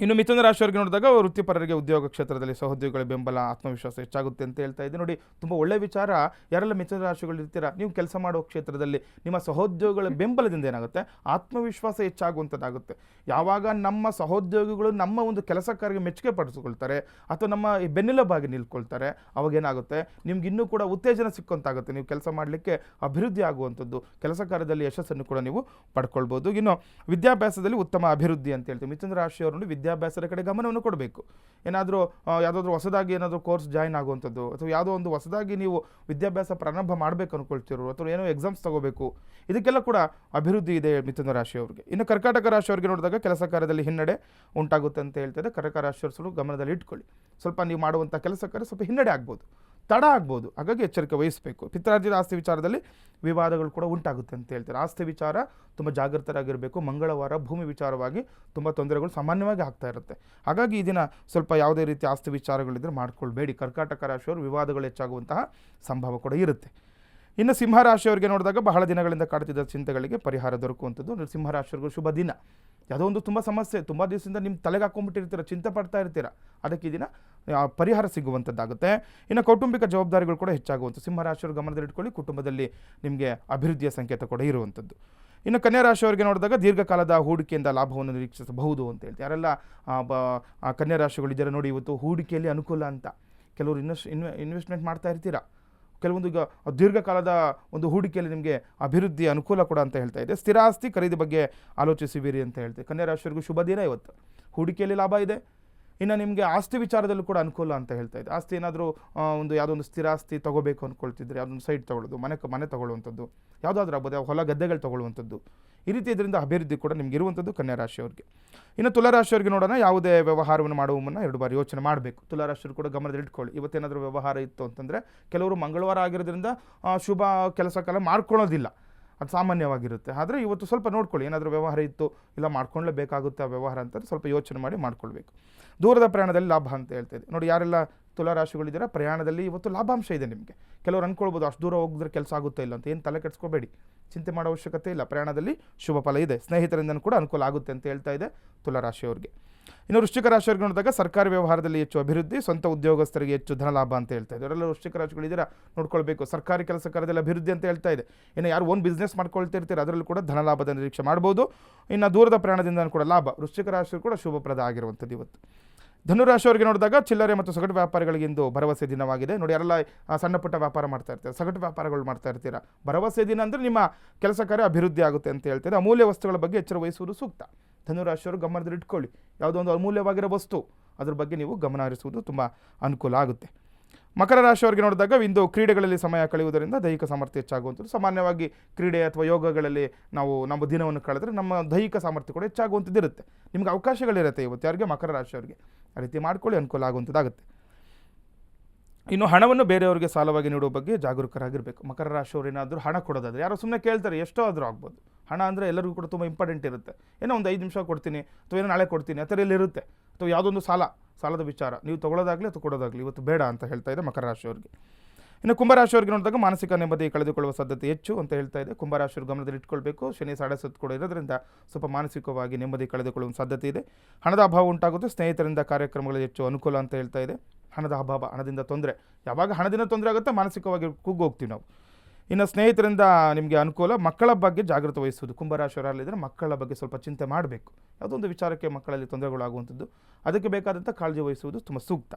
ಇನ್ನು ಮಿಥುನ ರಾಶಿಯವರಿಗೆ ನೋಡಿದಾಗ ವೃತ್ತಿಪರರಿಗೆ ಉದ್ಯೋಗ ಕ್ಷೇತ್ರದಲ್ಲಿ ಸಹೋದ್ಯೋಗಿಗಳ ಬೆಂಬಲ, ಆತ್ಮವಿಶ್ವಾಸ ಹೆಚ್ಚಾಗುತ್ತೆ ಅಂತ ಹೇಳ್ತಾ ಇದೆ ನೋಡಿ, ತುಂಬ ಒಳ್ಳೆಯ ವಿಚಾರ. ಯಾರೆಲ್ಲ ಮಿಥುನ ರಾಶಿಗಳು ಇರ್ತೀರಾ, ನೀವು ಕೆಲಸ ಮಾಡೋ ಕ್ಷೇತ್ರದಲ್ಲಿ ನಿಮ್ಮ ಸಹೋದ್ಯೋಗಿಗಳ ಬೆಂಬಲದಿಂದ ಏನಾಗುತ್ತೆ? ಆತ್ಮವಿಶ್ವಾಸ ಹೆಚ್ಚಾಗುವಂಥದ್ದಾಗುತ್ತೆ. ಯಾವಾಗ ನಮ್ಮ ಸಹೋದ್ಯೋಗಿಗಳು ನಮ್ಮ ಒಂದು ಕೆಲಸ ಕಾರ್ಯ ಮೆಚ್ಚುಗೆ ಪಡಿಸ್ಕೊಳ್ತಾರೆ ಅಥವಾ ನಮ್ಮ ಬೆನ್ನೆಲುಬಾಗಿ ನಿಲ್ಕೊಳ್ತಾರೆ, ಅವಾಗ ಏನಾಗುತ್ತೆ? ನಿಮ್ಗೆ ಇನ್ನೂ ಕೂಡ ಉತ್ತೇಜನ ಸಿಕ್ಕುವಂತಾಗುತ್ತೆ. ನೀವು ಕೆಲಸ ಮಾಡಲಿಕ್ಕೆ ಅಭಿವೃದ್ಧಿ ಆಗುವಂಥದ್ದು, ಕೆಲಸ ಕಾರ್ಯದಲ್ಲಿ ಯಶಸ್ಸನ್ನು ಕೂಡ ನೀವು ಪಡ್ಕೊಳ್ಬೋದು. ಇನ್ನು ವಿದ್ಯಾಭ್ಯಾಸದಲ್ಲಿ ಉತ್ತಮ ಅಭಿವೃದ್ಧಿ ಅಂತ ಹೇಳ್ತೀವಿ. ಮಿಥುನ ರಾಶಿಯವರು ವಿದ್ಯಾಭ್ಯಾಸದ ಕಡೆ ಗಮನವನ್ನು ಕೊಡಬೇಕು. ಏನಾದರೂ ಯಾವುದಾದ್ರೂ ಹೊಸದಾಗಿ ಏನಾದರೂ ಕೋರ್ಸ್ ಜಾಯಿನ್ ಆಗುವಂಥದ್ದು ಅಥವಾ ಯಾವುದೋ ಒಂದು ಹೊಸದಾಗಿ ನೀವು ವಿದ್ಯಾಭ್ಯಾಸ ಪ್ರಾರಂಭ ಮಾಡಬೇಕು ಅಂದ್ಕೊಳ್ತಿರೋ ಅಥವಾ ಏನೋ ಎಕ್ಸಾಮ್ಸ್ ತಗೋಬೇಕು, ಇದಕ್ಕೆಲ್ಲ ಕೂಡ ಅಭಿವೃದ್ಧಿ ಇದೆ ಮಿಥುನ ರಾಶಿಯವ್ರಿಗೆ ಇನ್ನು ಕರ್ಕಾಟಕ ರಾಶಿಯವರಿಗೆ ನೋಡಿದಾಗ ಕೆಲಸ ಕಾರ್ಯದಲ್ಲಿ ಹಿನ್ನಡೆ ಉಂಟಾಗುತ್ತೆ ಅಂತ ಹೇಳ್ತಿದೆ ಕರ್ಕಾಟಕ ರಾಶಿಯವರು ಗಮನದಲ್ಲಿ ಇಟ್ಕೊಳ್ಳಿ. ಸ್ವಲ್ಪ ನೀವು ಮಾಡುವಂಥ ಕೆಲಸ ಕಾರ್ಯ ಸ್ವಲ್ಪ ಹಿನ್ನಡೆ ಆಗ್ಬೋದು. ತಡ ಆಗ್ಬೋದು. ಹಾಗಾಗಿ ಎಚ್ಚರಿಕೆ ವಹಿಸಬೇಕು. ಪಿತ್ರಾರ್ಜಿತ ಆಸ್ತಿ ವಿಚಾರದಲ್ಲಿ ವಿವಾದಗಳು ಕೂಡ ಉಂಟಾಗುತ್ತೆ ಅಂತ ಹೇಳ್ತಾರೆ. ಆಸ್ತಿ ವಿಚಾರ ತುಂಬ ಜಾಗೃತರಾಗಿರಬೇಕು. ಮಂಗಳವಾರ ಭೂಮಿ ವಿಚಾರವಾಗಿ ತುಂಬ ತೊಂದರೆಗಳು ಸಾಮಾನ್ಯವಾಗಿ ಆಗ್ತಾ ಇರುತ್ತೆ. ಹಾಗಾಗಿ ಈ ದಿನ ಸ್ವಲ್ಪ ಯಾವುದೇ ರೀತಿ ಆಸ್ತಿ ವಿಚಾರಗಳಿದ್ದರೆ ಮಾಡ್ಕೊಳ್ಬೇಡಿ. ಕರ್ಕಾಟಕ ರಾಶಿಯವರು ವಿವಾದಗಳು ಹೆಚ್ಚಾಗುವಂತಹ ಸಂಭವ ಕೂಡ ಇರುತ್ತೆ. ಇನ್ನು ಸಿಂಹರಾಶಿಯವರಿಗೆ ನೋಡಿದಾಗ ಬಹಳ ದಿನಗಳಿಂದ ಕಾಡ್ತಿದ್ದ ಚಿಂತೆಗಳಿಗೆ ಪರಿಹಾರ ದೊರಕುವಂಥದ್ದು ಸಿಂಹರಾಶಿಯವರಿಗೂ ಶುಭ ದಿನ. ಯಾವುದೋ ಒಂದು ತುಂಬ ಸಮಸ್ಯೆ, ತುಂಬ ದಿವಸದಿಂದ ನಿಮ್ಮ ತಲೆಗೆ ಹಾಕೊಂಡ್ಬಿಟ್ಟಿರ್ತೀರ ಚಿಂತೆ ಪಡ್ತಾ ಇರ್ತೀರ, ಅದಕ್ಕೆ ಇದನ್ನು ಪರಿಹಾರ ಸಿಗುವಂಥದ್ದಾಗುತ್ತೆ. ಇನ್ನು ಕೌಟುಂಬಿಕ ಜವಾಬ್ದಾರಿಗಳು ಕೂಡ ಹೆಚ್ಚಾಗುವಂಥ ಸಿಂಹರಾಶಿಯವರು ಗಮನದಲ್ಲಿಟ್ಕೊಳ್ಳಿ ಕುಟುಂಬದಲ್ಲಿ ನಿಮಗೆ ಅಭಿವೃದ್ಧಿಯ ಸಂಕೇತ ಕೂಡ ಇರುವಂಥದ್ದು. ಇನ್ನು ಕನ್ಯಾ ರಾಶಿಯವರಿಗೆ ನೋಡಿದಾಗ ದೀರ್ಘಕಾಲದ ಹೂಡಿಕೆಯಿಂದ ಲಾಭವನ್ನು ನಿರೀಕ್ಷಿಸಬಹುದು ಅಂತ ಹೇಳ್ತೀವಿ ಯಾರೆಲ್ಲ ಬ ಕನ್ಯಾ ರಾಶಿಗಳಿದ್ದಾರೆ ನೋಡಿ, ಇವತ್ತು ಹೂಡಿಕೆಯಲ್ಲಿ ಅನುಕೂಲ ಅಂತ. ಕೆಲವರು ಇನ್ವೆಸ್ಟ್ ಇನ್ವೆ, ಇನ್ವೆಸ್ಟ್ಮೆಂಟ್ ಮಾಡ್ತಾ ಇರ್ತೀರಾ? ಕೆಲವೊಂದು ಈಗ ದೀರ್ಘಕಾಲದ ಒಂದು ಹೂಡಿಕೆಯಲ್ಲಿ ನಿಮಗೆ ಅಭಿವೃದ್ಧಿ ಅನುಕೂಲ ಕೂಡ ಅಂತ ಹೇಳ್ತಾ ಇದೆ. ಸ್ಥಿರಾಸ್ತಿ ಖರೀದಿ ಬಗ್ಗೆ ಆಲೋಚಿಸುವಿರಿ ಅಂತ ಹೇಳ್ತೀವಿ. ಕನ್ಯಾ ರಾಶಿಯವರಿಗೂ ಶುಭ ದಿನ ಇವತ್ತು. ಹೂಡಿಕೆಯಲ್ಲಿ ಲಾಭ ಇದೆ. ಇನ್ನು ನಿಮಗೆ ಆಸ್ತಿ ವಿಚಾರದಲ್ಲೂ ಕೂಡ ಅನುಕೂಲ ಅಂತ ಹೇಳ್ತಾ ಇದೆ. ಆಸ್ತಿ ಏನಾದರೂ ಒಂದು ಯಾವುದೋ ಒಂದು ಸ್ಥಿರಾಸ್ತಿ ತೊಗೋಬೇಕು ಅಂದ್ಕೊಳ್ತಿದ್ರೆ ಯಾವುದೊಂದು ಸೈಟ್ ತೊಗೊಳ್ಳೋದು, ಮನೆ ಮನೆ ತೊಗೊಳ್ಳುವಂಥದ್ದು, ಯಾವುದಾದ್ರೂ ಆಗ್ಬೋದು ಹೊಲ ಗದ್ದೆಗಳು ತೊಗೊಳ್ಳುವಂಥದ್ದು ಈ ರೀತಿ ಇದರಿಂದ ಅಭಿವೃದ್ಧಿ ಕೂಡ ನಿಮ್ಗೆ ಇರುವಂಥದ್ದು ಕನ್ಯಾ ರಾಶಿಯವರಿಗೆ ಇನ್ನು ತುಲಾರಾಶಿಯವರಿಗೆ ನೋಡೋಣ, ಯಾವುದೇ ವ್ಯವಹಾರವನ್ನು ಮಾಡುವ ಮುನ್ನ ಎರಡು ಬಾರಿ ಯೋಚನೆ ಮಾಡಬೇಕು. ತುಲಾರಾಶಿಯವರು ಕೂಡ ಗಮನದಲ್ಲಿ ಇಟ್ಕೊಳ್ಳಿ. ಇವತ್ತೇನಾದರೂ ವ್ಯವಹಾರ ಇತ್ತು ಅಂತಂದರೆ ಕೆಲವರು ಮಂಗಳವಾರ ಆಗಿರೋದ್ರಿಂದ ಶುಭ ಕೆಲಸ ಕಾಲ ಮಾಡ್ಕೊಳ್ಳೋದಿಲ್ಲ. ಅದು ಸಾಮಾನ್ಯವಾಗಿರುತ್ತೆ. ಆದರೆ ಇವತ್ತು ಸ್ವಲ್ಪ ನೋಡ್ಕೊಳ್ಳಿ, ಏನಾದರೂ ವ್ಯವಹಾರ ಇತ್ತು, ಇಲ್ಲ ಮಾಡ್ಕೊಳ್ಳೇಬೇಕಾಗುತ್ತೆ ಆ ವ್ಯವಹಾರ ಅಂತಂದರೆ ಸ್ವಲ್ಪ ಯೋಚನೆ ಮಾಡಿ ಮಾಡ್ಕೊಳ್ಬೇಕು. ದೂರದ ಪ್ರಯಾಣದಲ್ಲಿ ಲಾಭ ಅಂತ ಹೇಳ್ತಿದೆ ನೋಡಿ, ಯಾರೆಲ್ಲ ತುಲಾರಾಶಿಗಳಿದ್ದೀರಾ, ಪ್ರಯಾಣದಲ್ಲಿ ಇವತ್ತು ಲಾಭಾಂಶ ಇದೆ ನಿಮಗೆ. ಕೆಲವರು ಅನ್ಕೊಳ್ಬೋದು, ಅಷ್ಟು ದೂರ ಹೋಗಿದ್ರೆ ಕೆಲಸ ಆಗುತ್ತೆ ಇಲ್ಲ ಅಂತ. ಏನು ತಲೆ ಕೆಡಿಸ್ಕೋಬೇಡಿ. ಚಿಂತೆ ಮಾಡೋ ಅವಶ್ಯಕತೆ ಇಲ್ಲ. ಪ್ರಯಾಣದಲ್ಲಿ ಶುಭ ಫಲ ಇದೆ. ಸ್ನೇಹಿತರಿಂದನೂ ಕೂಡ ಅನುಕೂಲ ಆಗುತ್ತೆ ಅಂತ ಹೇಳ್ತಾ ಇದೆ ತುಲಾರಾಶಿಯವರಿಗೆ. ಇನ್ನು ವೃಶ್ಚಿಕ ರಾಶಿಯವ್ರಿಗೆ ನೋಡಿದಾಗ ಸರ್ಕಾರಿ ವ್ಯವಹಾರದಲ್ಲಿ ಹೆಚ್ಚು ಅಭಿವೃದ್ಧಿ, ಸ್ವಂತ ಉದ್ಯೋಗಸ್ಥರಿಗೆ ಹೆಚ್ಚು ಧನ ಲಾಭ ಅಂತ ಹೇಳ್ತಾ ಇದೆ. ಅವರೆಲ್ಲ ವೃಶ್ಚಿಕ ರಾಶಿಗಳಿದ್ದೀರಾ, ನೋಡ್ಕೊಳ್ಬೇಕು. ಸರ್ಕಾರಿ ಕೆಲಸ ಕಾರ್ಯದಲ್ಲಿ ಅಭಿವೃದ್ಧಿ ಅಂತ ಹೇಳ್ತಾ ಇದೆ. ಇನ್ನು ಯಾರು ಓನ್ ಬಿಸ್ನೆಸ್ ಮಾಡ್ಕೊಳ್ತಿರ್ತೀರ, ಅದರಲ್ಲೂ ಕೂಡ ಧನ ಲಾಭದ ನಿರೀಕ್ಷೆ ಮಾಡ್ಬೋದು. ಇನ್ನು ದೂರದ ಪ್ರಯಾಣದಿಂದ ಕೂಡ ಲಾಭ. ವೃಶ್ಚಿಕ ರಾಶಿ ಕೂಡ ಶುಭಪ್ರದ ಆಗಿರುವಂಥದ್ದು ಇವತ್ತು. ಧನುರಾಶಿಯವರಿಗೆ ನೋಡಿದಾಗ ಚಿಲ್ಲರೆ ಮತ್ತು ಸಗಟು ವ್ಯಾಪಾರಿಗಳಿಗೆ ಇಂದು ಭರವಸೆ ದಿನವಾಗಿದೆ. ನೋಡಿ ಆ, ಸಣ್ಣ ಪುಟ್ಟ ವ್ಯಾಪಾರ ಮಾಡ್ತಾ ಇರ್ತೀರಾ ಸಗಟು ವ್ಯಾಪಾರಗಳು ಮಾಡ್ತಾ ಇರ್ತೀರಾ ಭರವಸೆ ದಿನ ಅಂದರೆ ನಿಮ್ಮ ಕೆಲಸ ಕಾರ್ಯ ಅಭಿವೃದ್ಧಿ ಆಗುತ್ತೆ ಅಂತ ಹೇಳ್ತಾರೆ ಅಮೂಲ್ಯ ವಸ್ತುಗಳ ಬಗ್ಗೆ ಎಚ್ಚರ ವಹಿಸುವುದು ಸೂಕ್ತ. ಧನುರಾಶಿಯವರು ಗಮನದಲ್ಲಿ ಇಟ್ಕೊಳ್ಳಿ ಯಾವುದೋ ಒಂದು ಅಮೂಲ್ಯವಾಗಿರೋ ವಸ್ತು ಅದ್ರ ಬಗ್ಗೆ ನೀವು ಗಮನ ಹರಿಸುವುದು ತುಂಬ ಅನುಕೂಲ ಆಗುತ್ತೆ. ಮಕರ ರಾಶಿಯವರಿಗೆ ನೋಡಿದಾಗ ಇಂದು ಕ್ರೀಡೆಗಳಲ್ಲಿ ಸಮಯ ಕಳೆಯುವುದರಿಂದ ದೈಹಿಕ ಸಾಮರ್ಥ್ಯ ಹೆಚ್ಚಾಗುವಂಥದ್ದು. ಸಾಮಾನ್ಯವಾಗಿ ಕ್ರೀಡೆ ಅಥವಾ ಯೋಗಗಳಲ್ಲಿ ನಾವು ನಮ್ಮ ದಿನವನ್ನು ಕಳೆದರೆ ನಮ್ಮ ದೈಹಿಕ ಸಾಮರ್ಥ್ಯ ಕೂಡ ಹೆಚ್ಚಾಗುವಂಥದ್ದು ಇರುತ್ತೆ. ನಿಮ್ಗೆ ಅವಕಾಶಗಳಿರುತ್ತೆ ಇವತ್ತು ಯಾರಿಗೆ? ಮಕರ ರಾಶಿಯವರಿಗೆ. ಆ ರೀತಿ ಮಾಡ್ಕೊಳ್ಳಿ, ಅನುಕೂಲ ಆಗುವಂಥದ್ದಾಗುತ್ತೆ. ಇನ್ನು ಹಣವನ್ನು ಬೇರೆಯವರಿಗೆ ಸಾಲವಾಗಿ ನೀಡುವ ಬಗ್ಗೆ ಜಾಗರೂಕರಾಗಿರಬೇಕು. ಮಕರ ರಾಶಿಯವರು ಏನಾದರೂ ಹಣ ಕೊಡೋದಾದರೆ, ಯಾರೋ ಸುಮ್ಮನೆ ಕೇಳ್ತಾರೆ, ಎಷ್ಟೋ ಆದರೂ ಆಗ್ಬೋದು. ಹಣ ಅಂದರೆ ಎಲ್ಲರಿಗೂ ಕೂಡ ತುಂಬ ಇಂಪಾರ್ಟೆಂಟ್ ಇರುತ್ತೆ. ಏನೋ ಒಂದು ಐದು ನಿಮಿಷ ಕೊಡ್ತೀನಿ, ಅಥವಾ ಏನೋ ನಾಳೆ ಕೊಡ್ತೀನಿ, ಆ ಥರ ಇರುತ್ತೆ. ಅಥವಾ ಯಾವುದೊಂದು ಸಾಲ, ಸಾಲದ ವಿಚಾರ, ನೀವು ತೊಗೊಳ್ಳೋದಾಗಲಿ ಅಥವಾ ಕೊಡೋದಾಗಲಿ ಇವತ್ತು ಬೇಡ ಅಂತ ಹೇಳ್ತಾ ಇದೆ ಮಕರ ರಾಶಿಯವರಿಗೆ. ಇನ್ನು ಕುಂಭರಾಶಿಯವರಿಗೆ ನೋಡಿದಾಗ ಮಾನಸಿಕ ನೆಮ್ಮದಿ ಕಳೆದುಕೊಳ್ಳುವ ಸಾಧ್ಯತೆ ಹೆಚ್ಚು ಅಂತ ಹೇಳ್ತಾ ಇದೆ. ಕುಂಭರಾಶಿಯವರು ಗಮನದಲ್ಲಿ ಇಟ್ಕೊಳ್ಬೇಕು. ಶನಿ ಸಾಡೆ ಸುತ್ತು ಕೂಡ ಇರೋದ್ರಿಂದ ಸ್ವಲ್ಪ ಮಾನಸಿಕವಾಗಿ ನೆಮ್ಮದಿ ಕಳೆದುಕೊಳ್ಳುವ ಸಾಧ್ಯತೆ ಇದೆ. ಹಣದ ಅಭಾವ ಉಂಟಾಗುತ್ತೆ. ಸ್ನೇಹಿತರಿಂದ ಕಾರ್ಯಕ್ರಮಗಳಲ್ಲಿ ಹೆಚ್ಚು ಅನುಕೂಲ ಅಂತ ಹೇಳ್ತಾ ಇದೆ. ಹಣದ ಅಭಾವ, ಹಣದಿಂದ ತೊಂದರೆ. ಯಾವಾಗ ಹಣದಿಂದ ತೊಂದರೆ ಆಗುತ್ತೆ ಮಾನಸಿಕವಾಗಿ ಕುಗ್ಗೋಗ್ತೀವಿ ನಾವು. ಇನ್ನು ಸ್ನೇಹಿತರಿಂದ ನಿಮಗೆ ಅನುಕೂಲ ಮಕ್ಕಳ ಬಗ್ಗೆ ಜಾಗೃತ ವಹಿಸುವುದು. ಕುಂಭರಾಶಿಯವರಲ್ಲಿದ್ದರೆ ಮಕ್ಕಳ ಬಗ್ಗೆ ಸ್ವಲ್ಪ ಚಿಂತೆ ಮಾಡಬೇಕು. ಯಾವುದೊಂದು ವಿಚಾರಕ್ಕೆ ಮಕ್ಕಳಲ್ಲಿ ತೊಂದರೆಗಳಾಗುವಂಥದ್ದು. ಅದಕ್ಕೆ ಬೇಕಾದಂಥ ಕಾಳಜಿ ವಹಿಸುವುದು ತುಂಬ ಸೂಕ್ತ.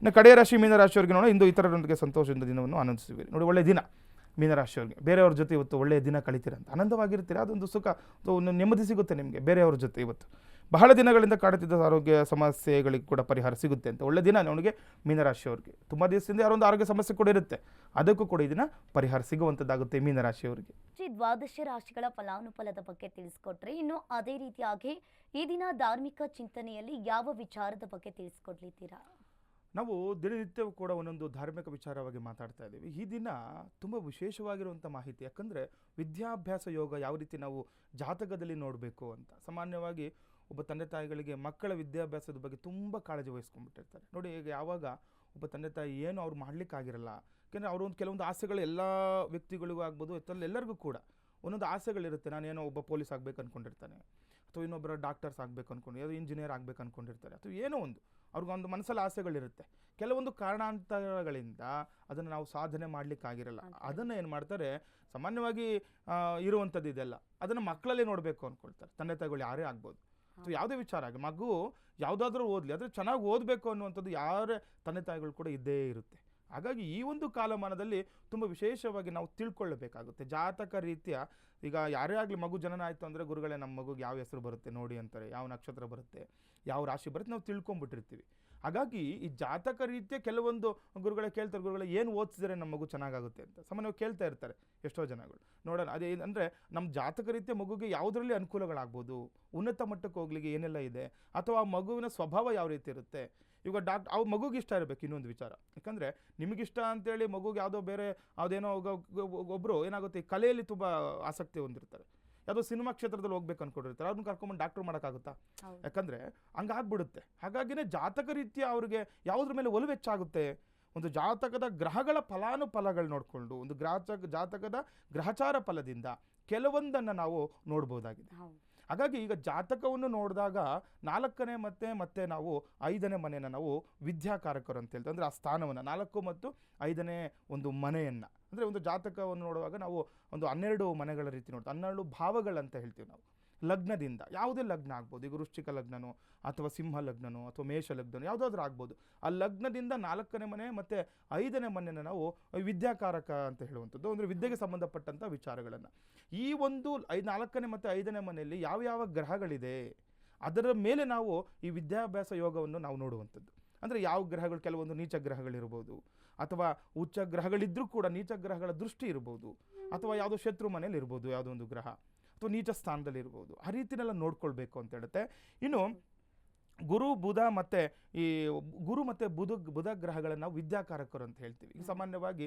ಇನ್ನು ಕಡೆಯ ರಾಶಿ ಮೀನರಾಶಿಯವರಿಗೆ ನೋಡೋಣ. ಇಂದು ಇತರರೊಂದಿಗೆ ಸಂತೋಷದಿಂದ ದಿನವನ್ನು ಆನಂದಿಸುವಿರಿ. ನೋಡಿ ಒಳ್ಳೆಯ ದಿನ. ಮೀನರಾಶಿಯವರಿಗೆ. ಬೇರೆಯವ್ರ ಜೊತೆ ಇವತ್ತು ಒಳ್ಳೆಯ ದಿನ ಕಳಿತೀರಂತ ಆನಂದವಾಗಿರ್ತೀರ. ಅದೊಂದು ಸುಖ ಒಂದು ನೆಮ್ಮದಿ ಸಿಗುತ್ತೆ ನಿಮಗೆ, ಬೇರೆಯವ್ರ ಜೊತೆ ಇವತ್ತು. ಬಹಳ ದಿನಗಳಿಂದ ಕಾಡುತ್ತಿದ್ದ ಆರೋಗ್ಯ ಸಮಸ್ಯೆಗಳಿಗೆ ಕೂಡ ಪರಿಹಾರ ಸಿಗುತ್ತೆ ಅಂತ. ಒಳ್ಳೆ ದಿನ ಅವನಿಗೆ ಮೀನರಾಶಿಯವ್ರಿಗೆ. ತುಂಬ ದಿವಸದಿಂದ ಯಾರೊಂದು ಆರೋಗ್ಯ ಸಮಸ್ಯೆ ಕೂಡ ಇರುತ್ತೆ. ಅದಕ್ಕೂ ಕೂಡ ಇದನ್ನು ಪರಿಹಾರ ಸಿಗುವಂಥದ್ದಾಗುತ್ತೆ ಮೀನರಾಶಿಯವರಿಗೆ. ದ್ವಾದಶ ರಾಶಿಗಳ ಫಲಾನುಫಲದ ಬಗ್ಗೆ ತಿಳಿಸ್ಕೊಟ್ರೆ. ಇನ್ನು ಅದೇ ರೀತಿಯಾಗಿ ಈ ದಿನ ಧಾರ್ಮಿಕ ಚಿಂತನೆಯಲ್ಲಿ ಯಾವ ವಿಚಾರದ ಬಗ್ಗೆ ತಿಳಿಸ್ಕೊಡ್ಲಿದ್ದೀರಾ? ನಾವು ದಿನನಿತ್ಯವೂ ಕೂಡ ಒಂದೊಂದು ಧಾರ್ಮಿಕ ವಿಚಾರವಾಗಿ ಮಾತಾಡ್ತಾ ಇದ್ದೀವಿ. ಈ ದಿನ ತುಂಬ ವಿಶೇಷವಾಗಿರುವಂಥ ಮಾಹಿತಿ, ಯಾಕಂದರೆ ವಿದ್ಯಾಭ್ಯಾಸ ಯೋಗ ಯಾವ ರೀತಿ ನಾವು ಜಾತಕದಲ್ಲಿ ನೋಡಬೇಕು ಅಂತ. ಸಾಮಾನ್ಯವಾಗಿ ಒಬ್ಬ ತಂದೆ ತಾಯಿಗಳಿಗೆ ಮಕ್ಕಳ ವಿದ್ಯಾಭ್ಯಾಸದ ಬಗ್ಗೆ ತುಂಬ ಕಾಳಜಿ ವಹಿಸ್ಕೊಂಡ್ಬಿಟ್ಟಿರ್ತಾರೆ. ನೋಡಿ, ಈಗ ಯಾವಾಗ ಒಬ್ಬ ತಂದೆ ತಾಯಿ ಏನು ಅವ್ರು ಮಾಡಲಿಕ್ಕಾಗಿರಲ್ಲ, ಯಾಕೆಂದರೆ ಒಂದು ಕೆಲವೊಂದು ಆಸೆಗಳು ಎಲ್ಲ ವ್ಯಕ್ತಿಗಳಿಗೂ ಆಗ್ಬೋದು ಅಥವಾ ಎಲ್ಲರಿಗೂ ಕೂಡ ಒಂದೊಂದು ಆಸೆಗಳಿರುತ್ತೆ. ನಾನೇನೋ ಒಬ್ಬ ಪೊಲೀಸ್ ಆಗಬೇಕು ಅಂದ್ಕೊಂಡಿರ್ತಾನೆ ಅಥವಾ ಇನ್ನೊಬ್ಬರ ಡಾಕ್ಟರ್ಸ್ ಆಗಬೇಕು ಅಂದ್ಕೊಂಡು ಯಾವುದೋ ಇಂಜಿನಿಯರ್ ಆಗಬೇಕು ಅಂದ್ಕೊಂಡಿರ್ತಾರೆ ಅಥವಾ ಏನೋ ಒಂದು. ಅವ್ರಿಗೊಂದು ಮನಸ್ಸಲ್ಲಿ ಆಸೆಗಳಿರುತ್ತೆ. ಕೆಲವೊಂದು ಕಾರಣಾಂತರಗಳಿಂದ ಅದನ್ನು ನಾವು ಸಾಧನೆ ಮಾಡಲಿಕ್ಕಾಗಿರಲ್ಲ. ಅದನ್ನು ಏನು ಮಾಡ್ತಾರೆ ಸಾಮಾನ್ಯವಾಗಿ ಇರುವಂಥದ್ದು ಇದೆಲ್ಲ ಅದನ್ನು ಮಕ್ಕಳಲ್ಲಿ ನೋಡಬೇಕು ಅಂದ್ಕೊಳ್ತಾರೆ ತಂದೆ ತಾಯಿಗಳು ಯಾರೇ ಆಗ್ಬೋದು. ಸೊ ಯಾವುದೇ ವಿಚಾರ ಆಗಿ ಮಗು ಯಾವುದಾದ್ರೂ ಓದಲಿ ಆದರೆ ಚೆನ್ನಾಗಿ ಓದಬೇಕು ಅನ್ನುವಂಥದ್ದು ಯಾರೇ ತಂದೆ ತಾಯಿಗಳು ಕೂಡ ಇದ್ದೇ ಇರುತ್ತೆ. ಹಾಗಾಗಿ ಈ ಒಂದು ಕಾಲಮಾನದಲ್ಲಿ ತುಂಬ ವಿಶೇಷವಾಗಿ ನಾವು ತಿಳ್ಕೊಳ್ಳಬೇಕಾಗುತ್ತೆ. ಜಾತಕ ರೀತಿಯ ಈಗ ಯಾರೇ ಆಗಲಿ ಮಗು ಜನನ ಆಯಿತು ಅಂದರೆ ಗುರುಗಳೇ ನಮ್ಮ ಮಗುಗೆ ಯಾವ ಹೆಸರು ಬರುತ್ತೆ ನೋಡಿ ಅಂತಾರೆ ಯಾವ ನಕ್ಷತ್ರ ಬರುತ್ತೆ. ಯಾವ ರಾಶಿ ಬರುತ್ತೆ ನಾವು ತಿಳ್ಕೊಂಬಿಟ್ಟಿರ್ತೀವಿ. ಹಾಗಾಗಿ ಈ ಜಾತಕ ರೀತಿಯ ಕೆಲವೊಂದು ಗುರುಗಳೇ ಕೇಳ್ತಾರೆ, ಗುರುಗಳೇ ಏನು ಓದಿಸಿದರೆ ನಮ್ಮ ಮಗು ಚೆನ್ನಾಗಾಗುತ್ತೆ ಅಂತ. ಸಾಮಾನ್ಯವಾಗಿ ಕೇಳ್ತಾ ಇರ್ತಾರೆ ಎಷ್ಟೋ ಜನಗಳು. ನೋಡೋಣ, ಅದೇ ಅಂದರೆ ನಮ್ಮ ಜಾತಕ ರೀತಿಯ ಮಗುಗೆ ಯಾವುದರಲ್ಲಿ ಅನುಕೂಲಗಳಾಗ್ಬೋದು? ಉನ್ನತ ಮಟ್ಟಕ್ಕೆ ಹೋಗ್ಲಿಕ್ಕೆ ಏನೆಲ್ಲ ಇದೆ? ಅಥವಾ ಆ ಮಗುವಿನ ಸ್ವಭಾವ ಯಾವ ರೀತಿ ಇರುತ್ತೆ? ಇವಾಗ ಡಾಕ್ಟ್ ಅವ್ ಮಗುಗೆ ಇಷ್ಟ ಇರಬೇಕು ಇನ್ನೊಂದು ವಿಚಾರ. ಯಾಕಂದರೆ ನಿಮಗಿಷ್ಟ ಅಂತೇಳಿ ಮಗುಗೆ ಯಾವುದೋ ಬೇರೆ, ಅದೇನೋ ಒಬ್ಬರು ಏನಾಗುತ್ತೆ ಕಲೆಯಲ್ಲಿ ತುಂಬ ಆಸಕ್ತಿ ಹೊಂದಿರ್ತಾರೆ. ಯಾವುದೋ ಸಿನಿಮಾ ಕ್ಷೇತ್ರದಲ್ಲಿ ಹೋಗ್ಬೇಕು ಅನ್ಕೊಂಡಿರ್ತಾರೆ. ಅವ್ರನ್ನ ಕರ್ಕೊಂಬಂದು ಡಾಕ್ಟ್ರು ಮಾಡೋಕ್ಕಾಗುತ್ತಾ? ಯಾಕಂದರೆ ಹಂಗಾಗ್ಬಿಡುತ್ತೆ. ಹಾಗಾಗಿನೇ ಜಾತಕ ರೀತಿಯ ಅವ್ರಿಗೆ ಯಾವುದ್ರ ಮೇಲೆ ಒಲವು ಹೆಚ್ಚಾಗುತ್ತೆ? ಒಂದು ಜಾತಕದ ಗ್ರಹಗಳ ಫಲಾನುಫಲಗಳು ನೋಡಿಕೊಂಡು ಒಂದು ಗ್ರಾಚಕ ಜಾತಕದ ಗ್ರಹಚಾರ ಫಲದಿಂದ ಕೆಲವೊಂದನ್ನು ನಾವು ನೋಡ್ಬೋದಾಗಿದೆ. ಹಾಗಾಗಿ ಈಗ ಜಾತಕವನ್ನು ನೋಡಿದಾಗ ನಾಲ್ಕನೇ ಮತ್ತೆ ಮತ್ತೆ ನಾವು ಐದನೇ ಮನೆಯನ್ನು ನಾವು ವಿದ್ಯಾಕಾರಕರು ಅಂತ ಹೇಳ್ತೇವೆ. ಅಂದರೆ ಆ ಸ್ಥಾನವನ್ನು ನಾಲ್ಕು ಮತ್ತು ಐದನೇ ಒಂದು ಮನೆಯನ್ನು. ಅಂದರೆ ಒಂದು ಜಾತಕವನ್ನು ನೋಡುವಾಗ ನಾವು ಒಂದು ಹನ್ನೆರಡು ಮನೆಗಳ ರೀತಿ ನೋಡ್ತೀವಿ ಹನ್ನೆರಡು ಭಾವಗಳಂತ ಹೇಳ್ತೀವಿ ನಾವು. ಲಗ್ನದಿಂದ. ಯಾವುದೇ ಲಗ್ನ ಆಗ್ಬೋದು. ಈಗ ವೃಶ್ಚಿಕ ಲಗ್ನನೋ, ಅಥವಾ ಸಿಂಹ ಲಗ್ನನೋ, ಅಥವಾ ಮೇಷ ಲಗ್ನನೋ, ಯಾವುದಾದ್ರೂ ಆಗ್ಬೋದು. ಆ ಲಗ್ನದಿಂದ ನಾಲ್ಕನೇ ಮನೆ ಮತ್ತು ಐದನೇ ಮನೆಯನ್ನು ನಾವು ವಿದ್ಯಾಕಾರಕ ಅಂತ ಹೇಳುವಂಥದ್ದು. ಅಂದರೆ ವಿದ್ಯೆಗೆ ಸಂಬಂಧಪಟ್ಟಂಥ ವಿಚಾರಗಳನ್ನು. ಈ ಒಂದು ಐ ನಾಲ್ಕನೇ ಮತ್ತು ಐದನೇ ಮನೆಯಲ್ಲಿ ಯಾವ ಯಾವ ಗ್ರಹಗಳಿದೆ, ಅದರ ಮೇಲೆ ನಾವು ಈ ವಿದ್ಯಾಭ್ಯಾಸ ಯೋಗವನ್ನು ನಾವು ನೋಡುವಂಥದ್ದು. ಅಂದರೆ ಯಾವ ಗ್ರಹಗಳು, ಕೆಲವೊಂದು ನೀಚ ಗ್ರಹಗಳಿರ್ಬೋದು. ಅಥವಾ ಉಚ್ಚ ಗ್ರಹಗಳಿದ್ದರೂ ಕೂಡ ನೀಚ ಗ್ರಹಗಳ ದೃಷ್ಟಿ ಇರ್ಬೋದು, ಅಥವಾ ಯಾವುದೋ ಶತ್ರು ಮನೇಲಿ ಇರ್ಬೋದು, ಯಾವುದೋ ಒಂದು ಗ್ರಹ, ಅಥವಾ ನೀಚ ಸ್ಥಾನದಲ್ಲಿ ಇರ್ಬೋದು, ಆ ರೀತಿನೆಲ್ಲ ನೋಡ್ಕೊಳ್ಬೇಕು ಅಂತ ಹೇಳುತ್ತೆ. ಇನ್ನು ಗುರು, ಬುಧ ಮತ್ತು ಈ ಗುರು ಮತ್ತು ಬುಧ ಬುಧ ಗ್ರಹಗಳನ್ನು ನಾವು ವಿದ್ಯಾಕಾರಕರು ಅಂತ ಹೇಳ್ತೀವಿ. ಸಾಮಾನ್ಯವಾಗಿ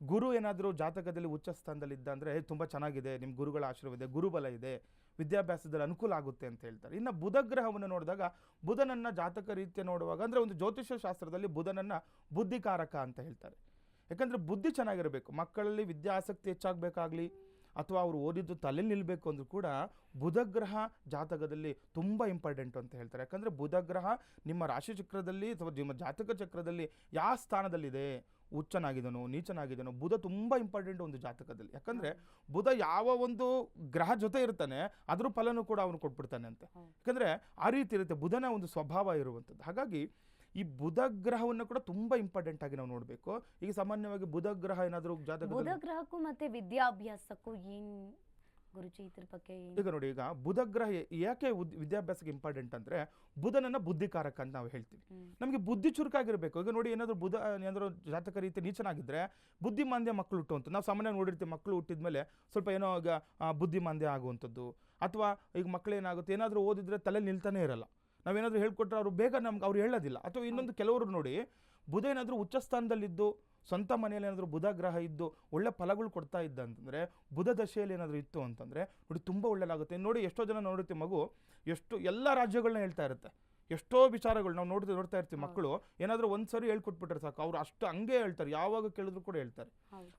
ಗುರು ಏನಾದರೂ ಜಾತಕದಲ್ಲಿ ಉಚ್ಚ ಸ್ಥಾನದಲ್ಲಿದ್ದ ಅಂದರೆ ತುಂಬ ಚೆನ್ನಾಗಿದೆ ನಿಮ್ಮ ಗುರುಗಳ ಆಶೀರ್ವಾದ ಗುರುಬಲ ಇದೆ ವಿದ್ಯಾಭ್ಯಾಸದಲ್ಲಿ ಅನುಕೂಲ ಆಗುತ್ತೆ ಅಂತ ಹೇಳ್ತಾರೆ. ಇನ್ನು ಬುಧ ಗ್ರಹವನ್ನು ನೋಡಿದಾಗ ಬುಧನನ್ನು ಜಾತಕ ರೀತಿಯ ನೋಡುವಾಗ ಅಂದರೆ ಒಂದು ಜ್ಯೋತಿಷ್ಯ ಶಾಸ್ತ್ರದಲ್ಲಿ ಬುಧನನ್ನು ಬುದ್ಧಿಕಾರಕ ಅಂತ ಹೇಳ್ತಾರೆ. ಯಾಕಂದರೆ ಬುದ್ಧಿ ಚೆನ್ನಾಗಿರಬೇಕು. ಮಕ್ಕಳಲ್ಲಿ ವಿದ್ಯಾ ಆಸಕ್ತಿ ಹೆಚ್ಚಾಗಬೇಕಾಗ್ಲಿ ಅಥವಾ ಅವರು ಓದಿದ್ದು ತಲೆ ನಿಲ್ಲಬೇಕು ಅಂದರೂ ಕೂಡ ಬುಧಗ್ರಹ ಜಾತಕದಲ್ಲಿ ತುಂಬ ಇಂಪಾರ್ಟೆಂಟ್ ಅಂತ ಹೇಳ್ತಾರೆ. ಯಾಕಂದರೆ ಬುಧಗ್ರಹ ನಿಮ್ಮ ರಾಶಿ ಚಕ್ರದಲ್ಲಿ ಅಥವಾ ನಿಮ್ಮ ಜಾತಕ ಚಕ್ರದಲ್ಲಿ ಯಾವ ಸ್ಥಾನದಲ್ಲಿದೆ? ಉಚ್ಚನಾಗಿದನೋ ನೀಚನಾಗಿದನೋ ಬುಧ ತುಂಬ ಇಂಪಾರ್ಟೆಂಟ್ ಒಂದು ಜಾತಕದಲ್ಲಿ. ಯಾಕಂದರೆ ಬುಧ ಯಾವ ಒಂದು ಗ್ರಹ ಜೊತೆ ಇರ್ತಾನೆ ಅದ್ರ ಫಲನೂ ಕೂಡ ಅವನು ಕೊಟ್ಬಿಡ್ತಾನೆ ಅಂತ. ಯಾಕಂದ್ರೆ ಆ ರೀತಿ ಇರುತ್ತೆ ಬುಧನ ಒಂದು ಸ್ವಭಾವ ಇರುವಂಥದ್ದು. ಹಾಗಾಗಿ ಈ ಬುಧ ಗ್ರಹವನ್ನು ಕೂಡ ತುಂಬಾ ಇಂಪಾರ್ಟೆಂಟ್ ಆಗಿ ನಾವು ನೋಡಬೇಕು. ಈಗ ಸಾಮಾನ್ಯವಾಗಿ ಬುಧ ಗ್ರಹ ಏನಾದರೂ ಬುಧ ಜಾತಕದಲ್ಲಿ ಗ್ರಹಕ್ಕೂ ಮತ್ತೆ ವಿದ್ಯಾಭ್ಯಾಸಕ್ಕೂ ಏನ್ ಗುರುಜಿ ಇದ್ರ ಬಗ್ಗೆ ಈಗ ನೋಡಿ ಈಗ ಬುಧ ಗ್ರಹ ಯಾಕೆ ವಿದ್ಯಾಭ್ಯಾಸಕ್ಕೆ ಇಂಪಾರ್ಟೆಂಟ್ ಅಂದ್ರೆ ಬುಧನನ್ನ ಬುದ್ಧಿಕಾರಕ ಅಂತ ನಾವು ಹೇಳ್ತೀವಿ. ನಮಗೆ ಬುದ್ಧಿ ಚುರುಕಾಗಿರಬೇಕು. ಈಗ ನೋಡಿ ಏನಾದರೂ ಬುಧ ಏನಾದರೂ ಜಾತಕ ರೀತಿ ನೀಚನಾಗಿದ್ದರೆ ಬುದ್ಧಿಮಾಂದ್ಯ ಮಕ್ಕಳು ಹುಟ್ಟುವಂಥದ್ದು. ನಾವು ಸಾಮಾನ್ಯ ನೋಡಿರ್ತೀವಿ ಮಕ್ಕಳು ಹುಟ್ಟಿದ್ಮೇಲೆ ಸ್ವಲ್ಪ ಏನೋ ಈಗ ಬುದ್ಧಿಮಾಂದ್ಯ ಆಗುವಂಥದ್ದು. ಅಥವಾ ಈಗ ಮಕ್ಕಳು ಏನಾಗುತ್ತೆ ಏನಾದರೂ ಓದಿದ್ರೆ ತಲೆ ನಿಲ್ತಾನೆ ಇರಲ್ಲ. ನಾವೇನಾದರೂ ಹೇಳ್ಕೊಟ್ರೆ ಅವರು ಬೇಗ ನಮ್ಗೆ ಅವ್ರು ಹೇಳೋದಿಲ್ಲ. ಅಥವಾ ಇನ್ನೊಂದು ಕೆಲವರು ನೋಡಿ ಬುಧ ಏನಾದರೂ ಉಚ್ಚ ಸ್ಥಾನದಲ್ಲಿದ್ದು ಸ್ವಂತ ಮನೆಯಲ್ಲಿ ಏನಾದರೂ ಬುಧ ಗ್ರಹ ಇದ್ದು ಒಳ್ಳೆ ಫಲಗಳು ಕೊಡ್ತಾ ಇದ್ದ ಅಂತಂದರೆ ಬುಧ ದಶೆಯಲ್ಲಿ ಏನಾದರೂ ಇತ್ತು ಅಂತಂದರೆ ನೋಡಿ ತುಂಬ ಒಳ್ಳೆಯದಾಗುತ್ತೆ ನೋಡಿ ಎಷ್ಟೋ ಜನ ನೋಡಿರ್ತೀವಿ ಮಗು ಎಷ್ಟು ಎಲ್ಲ ರಾಜ್ಯಗಳನ್ನ ಹೇಳ್ತಾ ಇರುತ್ತೆ. ಎಷ್ಟೋ ವಿಚಾರಗಳು ನಾವು ನೋಡ್ತಾ ನೋಡ್ತಾ ಇರ್ತೀವಿ ಮಕ್ಕಳು ಏನಾದರೂ ಒಂದು ಸರಿ ಹೇಳ್ಕೊಟ್ಬಿಟ್ರೆ ಸಾಕು. ಅವ್ರು ಅಷ್ಟು ಹಂಗೆ ಹೇಳ್ತಾರೆ ಯಾವಾಗ ಕೇಳಿದ್ರು ಕೂಡ ಹೇಳ್ತಾರೆ.